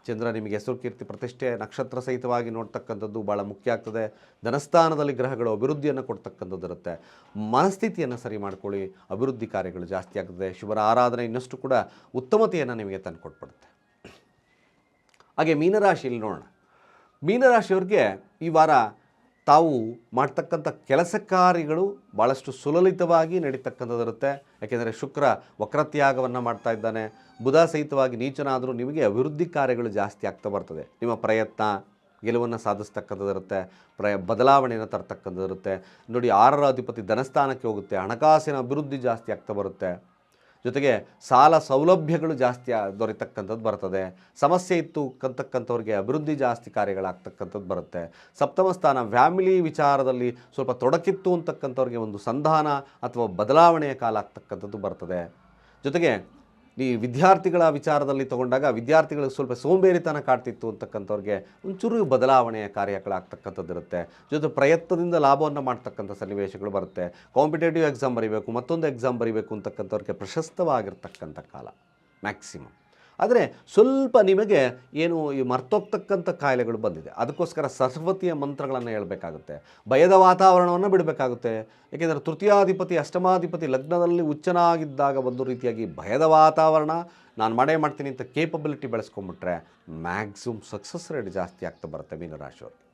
Speaker 1: ಚಂದ್ರ ನಿಮಗೆ ಹೆಸರು ಕೀರ್ತಿ ಪ್ರತಿಷ್ಠೆ ನಕ್ಷತ್ರ ಸಹಿತವಾಗಿ ನೋಡ್ತಕ್ಕಂಥದ್ದು ಭಾಳ ಮುಖ್ಯ ಆಗ್ತದೆ. ಧನಸ್ಥಾನದಲ್ಲಿ ಗ್ರಹಗಳು ಅಭಿವೃದ್ಧಿಯನ್ನು ಕೊಡ್ತಕ್ಕಂಥದ್ದು ಇರುತ್ತೆ. ಮನಸ್ಥಿತಿಯನ್ನು ಸರಿ ಮಾಡ್ಕೊಳ್ಳಿ. ಅಭಿವೃದ್ಧಿ ಕಾರ್ಯಗಳು ಜಾಸ್ತಿ ಆಗ್ತದೆ. ಶಿವರ ಆರಾಧನೆ ಇನ್ನಷ್ಟು ಕೂಡ ಉತ್ತಮತೆಯನ್ನು ನಿಮಗೆ ತಂದುಕೊಟ್ಬಿಡುತ್ತೆ. ಹಾಗೆ ಮೀನರಾಶಿಯಲ್ಲಿ ನೋಡೋಣ. ಮೀನರಾಶಿಯವ್ರಿಗೆ ಈ ವಾರ ತಾವು ಮಾಡ್ತಕ್ಕಂಥ ಕೆಲಸ ಕಾರ್ಯಗಳು ಭಾಳಷ್ಟು ಸುಲಲಿತವಾಗಿ ನಡೀತಕ್ಕಂಥದ್ದಿರುತ್ತೆ ಯಾಕೆಂದರೆ ಶುಕ್ರ ವಕ್ರತ್ಯಾಗವನ್ನು ಮಾಡ್ತಾ ಇದ್ದಾನೆ. ಬುಧ ಸಹಿತವಾಗಿ ನೀಚನಾದರೂ ನಿಮಗೆ ಅಭಿವೃದ್ಧಿ ಕಾರ್ಯಗಳು ಜಾಸ್ತಿ ಆಗ್ತಾ ಬರ್ತದೆ. ನಿಮ್ಮ ಪ್ರಯತ್ನ, ಗೆಲುವನ್ನು ಸಾಧಿಸ್ತಕ್ಕಂಥದ್ದಿರುತ್ತೆ ಪ್ರಯ, ಬದಲಾವಣೆಯನ್ನು ತರ್ತಕ್ಕಂಥದ್ದಿರುತ್ತೆ ನೋಡಿ, ಆರರ ಅಧಿಪತಿ ಧನಸ್ಥಾನಕ್ಕೆ ಹೋಗುತ್ತೆ. ಹಣಕಾಸಿನ ಅಭಿವೃದ್ಧಿ ಜಾಸ್ತಿ ಆಗ್ತಾ ಬರುತ್ತೆ. ಜೊತೆಗೆ ಸಾಲ ಸೌಲಭ್ಯಗಳು ಜಾಸ್ತಿ ದೊರೆತಕ್ಕಂಥದ್ದು ಬರ್ತದೆ. ಸಮಸ್ಯೆ ಇತ್ತು ಅಂತಕ್ಕಂಥವ್ರಿಗೆ ಅಭಿವೃದ್ಧಿ ಜಾಸ್ತಿ ಕಾರ್ಯಗಳಾಗ್ತಕ್ಕಂಥದ್ದು ಬರುತ್ತೆ. ಸಪ್ತಮ ಸ್ಥಾನ ಫ್ಯಾಮಿಲಿ ವಿಚಾರದಲ್ಲಿ ಸ್ವಲ್ಪ ತೊಡಕಿತ್ತು ಅಂತಕ್ಕಂಥವ್ರಿಗೆ ಒಂದು ಸಂಧಾನ ಅಥವಾ ಬದಲಾವಣೆಯ ಕಾಲ ಆಗ್ತಕ್ಕಂಥದ್ದು ಬರ್ತದೆ. ಜೊತೆಗೆ ಈ ವಿದ್ಯಾರ್ಥಿಗಳ ವಿಚಾರದಲ್ಲಿ ತಗೊಂಡಾಗ ವಿದ್ಯಾರ್ಥಿಗಳಿಗೆ ಸ್ವಲ್ಪ ಸೋಂಬೇರಿತನ ಕಾಡ್ತಿತ್ತು ಅಂತಕ್ಕಂಥವ್ರಿಗೆ ಒಂಚೂರು ಬದಲಾವಣೆಯ ಕಾರ್ಯಗಳಾಗ್ತಕ್ಕಂಥದ್ದಿರುತ್ತೆ ಜೊತೆ ಪ್ರಯತ್ನದಿಂದ ಲಾಭವನ್ನು ಮಾಡ್ತಕ್ಕಂಥ ಸನ್ನಿವೇಶಗಳು ಬರುತ್ತೆ. ಕಾಂಪಿಟೇಟಿವ್ ಎಕ್ಸಾಮ್ ಬರೀಬೇಕು, ಮತ್ತೊಂದು ಎಕ್ಸಾಮ್ ಬರೀಬೇಕು ಅಂತಕ್ಕಂಥವ್ರಿಗೆ ಪ್ರಶಸ್ತವಾಗಿರ್ತಕ್ಕಂಥ ಕಾಲ. ಮ್ಯಾಕ್ಸಿಮಮ್ ಆದರೆ ಸ್ವಲ್ಪ ನಿಮಗೆ ಏನು ಈ ಮರ್ತೋಗ್ತಕ್ಕಂಥ ಕಾಯಿಲೆಗಳು ಬಂದಿದೆ. ಅದಕ್ಕೋಸ್ಕರ ಸರಸ್ವತಿಯ ಮಂತ್ರಗಳನ್ನು ಹೇಳಬೇಕಾಗುತ್ತೆ. ಭಯದ ವಾತಾವರಣವನ್ನು ಬಿಡಬೇಕಾಗುತ್ತೆ. ಏಕೆಂದರೆ ತೃತೀಯಾಧಿಪತಿ, ಅಷ್ಟಮಾಧಿಪತಿ ಲಗ್ನದಲ್ಲಿ ಉಚ್ಚನಾಗಿದ್ದಾಗ ಒಂದು ರೀತಿಯಾಗಿ ಭಯದ ವಾತಾವರಣ, ನಾನು ಮಾಡೇ ಮಾಡ್ತೀನಿ ಅಂತ ಕೇಪಬಿಲಿಟಿ ಬೆಳೆಸ್ಕೊಂಬಿಟ್ರೆ ಮ್ಯಾಕ್ಸಿಮಮ್ ಸಕ್ಸಸ್ ರೇಟ್ ಜಾಸ್ತಿ ಆಗ್ತಾ ಬರುತ್ತೆ ಮೀನರಾಶಿಯವ್ರಿಗೆ.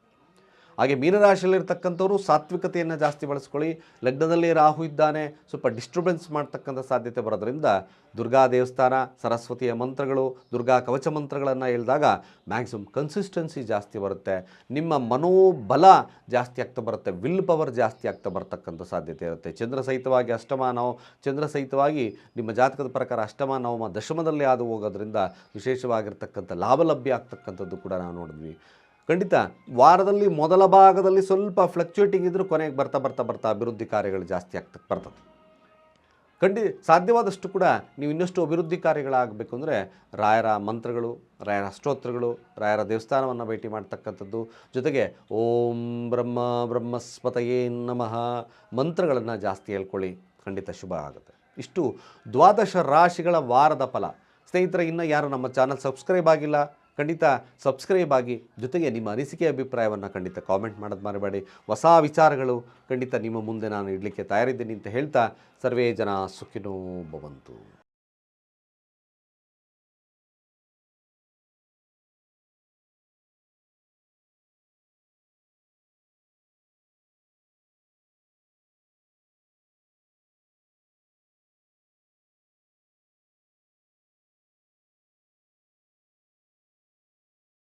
Speaker 1: ಹಾಗೆ ಮೀನರಾಶಿಯಲ್ಲಿರ್ತಕ್ಕಂಥವ್ರು ಸಾತ್ವಿಕತೆಯನ್ನು ಜಾಸ್ತಿ ಬಳಸ್ಕೊಳ್ಳಿ. ಲಗ್ನದಲ್ಲಿ ರಾಹು ಇದ್ದಾನೆ, ಸ್ವಲ್ಪ ಡಿಸ್ಟರ್ಬೆನ್ಸ್ ಮಾಡ್ತಕ್ಕಂಥ ಸಾಧ್ಯತೆ ಬರೋದ್ರಿಂದ ದುರ್ಗಾ ದೇವಸ್ಥಾನ, ಸರಸ್ವತಿಯ ಮಂತ್ರಗಳು, ದುರ್ಗಾ ಕವಚ ಮಂತ್ರಗಳನ್ನು ಹೇಳಿದಾಗ ಮ್ಯಾಕ್ಸಿಮಮ್ ಕನ್ಸಿಸ್ಟೆನ್ಸಿ ಜಾಸ್ತಿ ಬರುತ್ತೆ. ನಿಮ್ಮ ಮನೋಬಲ ಜಾಸ್ತಿ ಆಗ್ತಾ ಬರುತ್ತೆ ವಿಲ್ ಪವರ್ ಜಾಸ್ತಿ ಆಗ್ತಾ ಬರ್ತಕ್ಕಂಥ ಸಾಧ್ಯತೆ ಇರುತ್ತೆ. ಚಂದ್ರ ಸಹಿತವಾಗಿ ಅಷ್ಟಮ ನಾವು ಚಂದ್ರ ಸಹಿತವಾಗಿ ನಿಮ್ಮ ಜಾತಕದ ಪ್ರಕಾರ ಅಷ್ಟಮ ನವಮ ದಶಮದಲ್ಲಿ ಆದು ಹೋಗೋದ್ರಿಂದ ವಿಶೇಷವಾಗಿರ್ತಕ್ಕಂಥ ಲಾಭಲಭ್ಯ ಆಗ್ತಕ್ಕಂಥದ್ದು ಕೂಡ ನಾವು ನೋಡಿದ್ವಿ. ಖಂಡಿತ, ವಾರದಲ್ಲಿ ಮೊದಲ ಭಾಗದಲ್ಲಿ ಸ್ವಲ್ಪ ಫ್ಲಕ್ಚುಯೇಟಿಂಗ್ ಇದ್ದರೂ ಕೊನೆಗೆ ಬರ್ತಾ ಬರ್ತಾ ಬರ್ತಾ ಅಭಿವೃದ್ಧಿ ಕಾರ್ಯಗಳು ಜಾಸ್ತಿ ಆಗ್ತಾ ಬರ್ತದೆ. ಖಂಡಿ, ಸಾಧ್ಯವಾದಷ್ಟು ಕೂಡ ನೀವು ಇನ್ನಷ್ಟು ಅಭಿವೃದ್ಧಿ ಕಾರ್ಯಗಳಾಗಬೇಕು ಅಂದರೆ ರಾಯರ ಮಂತ್ರಗಳು, ರಾಯರ ಅಷ್ಟೋತ್ರಗಳು ರಾಯರ ದೇವಸ್ಥಾನವನ್ನು ಭೇಟಿ ಮಾಡ್ತಕ್ಕಂಥದ್ದು, ಜೊತೆಗೆ ಓಂ ಬ್ರಹ್ಮ ಬ್ರಹ್ಮಸ್ಪತಯೇ ನಮಃ ಮಂತ್ರಗಳನ್ನು ಜಾಸ್ತಿ ಹೇಳ್ಕೊಳ್ಳಿ, ಖಂಡಿತ ಶುಭ ಆಗುತ್ತೆ. ಇಷ್ಟು ದ್ವಾದಶ ರಾಶಿಗಳ ವಾರದ ಫಲ. ಸ್ನೇಹಿತರೆ, ಇನ್ನು ಯಾರು ನಮ್ಮ ಚಾನಲ್ ಸಬ್ಸ್ಕ್ರೈಬ್ ಆಗಿಲ್ಲ ಖಂಡಿತ ಸಬ್ಸ್ಕ್ರೈಬ್ ಆಗಿ ಜೊತೆಗೆ ನಿಮ್ಮ ಅನಿಸಿಕೆ ಅಭಿಪ್ರಾಯವನ್ನು ಖಂಡಿತ ಕಾಮೆಂಟ್ ಮಾಡೋದು ಮರಬೇಡಿ. ಹೊಸ ವಿಚಾರಗಳು ಖಂಡಿತ ನಿಮ್ಮ ಮುಂದೆ ನಾನು ಇಡಲಿಕ್ಕೆ ತಯಾರಿದ್ದೀನಿ ಅಂತ ಹೇಳ್ತಾ ಸರ್ವೇ ಜನ ಸುಖಿನೋ ಭವಂತು.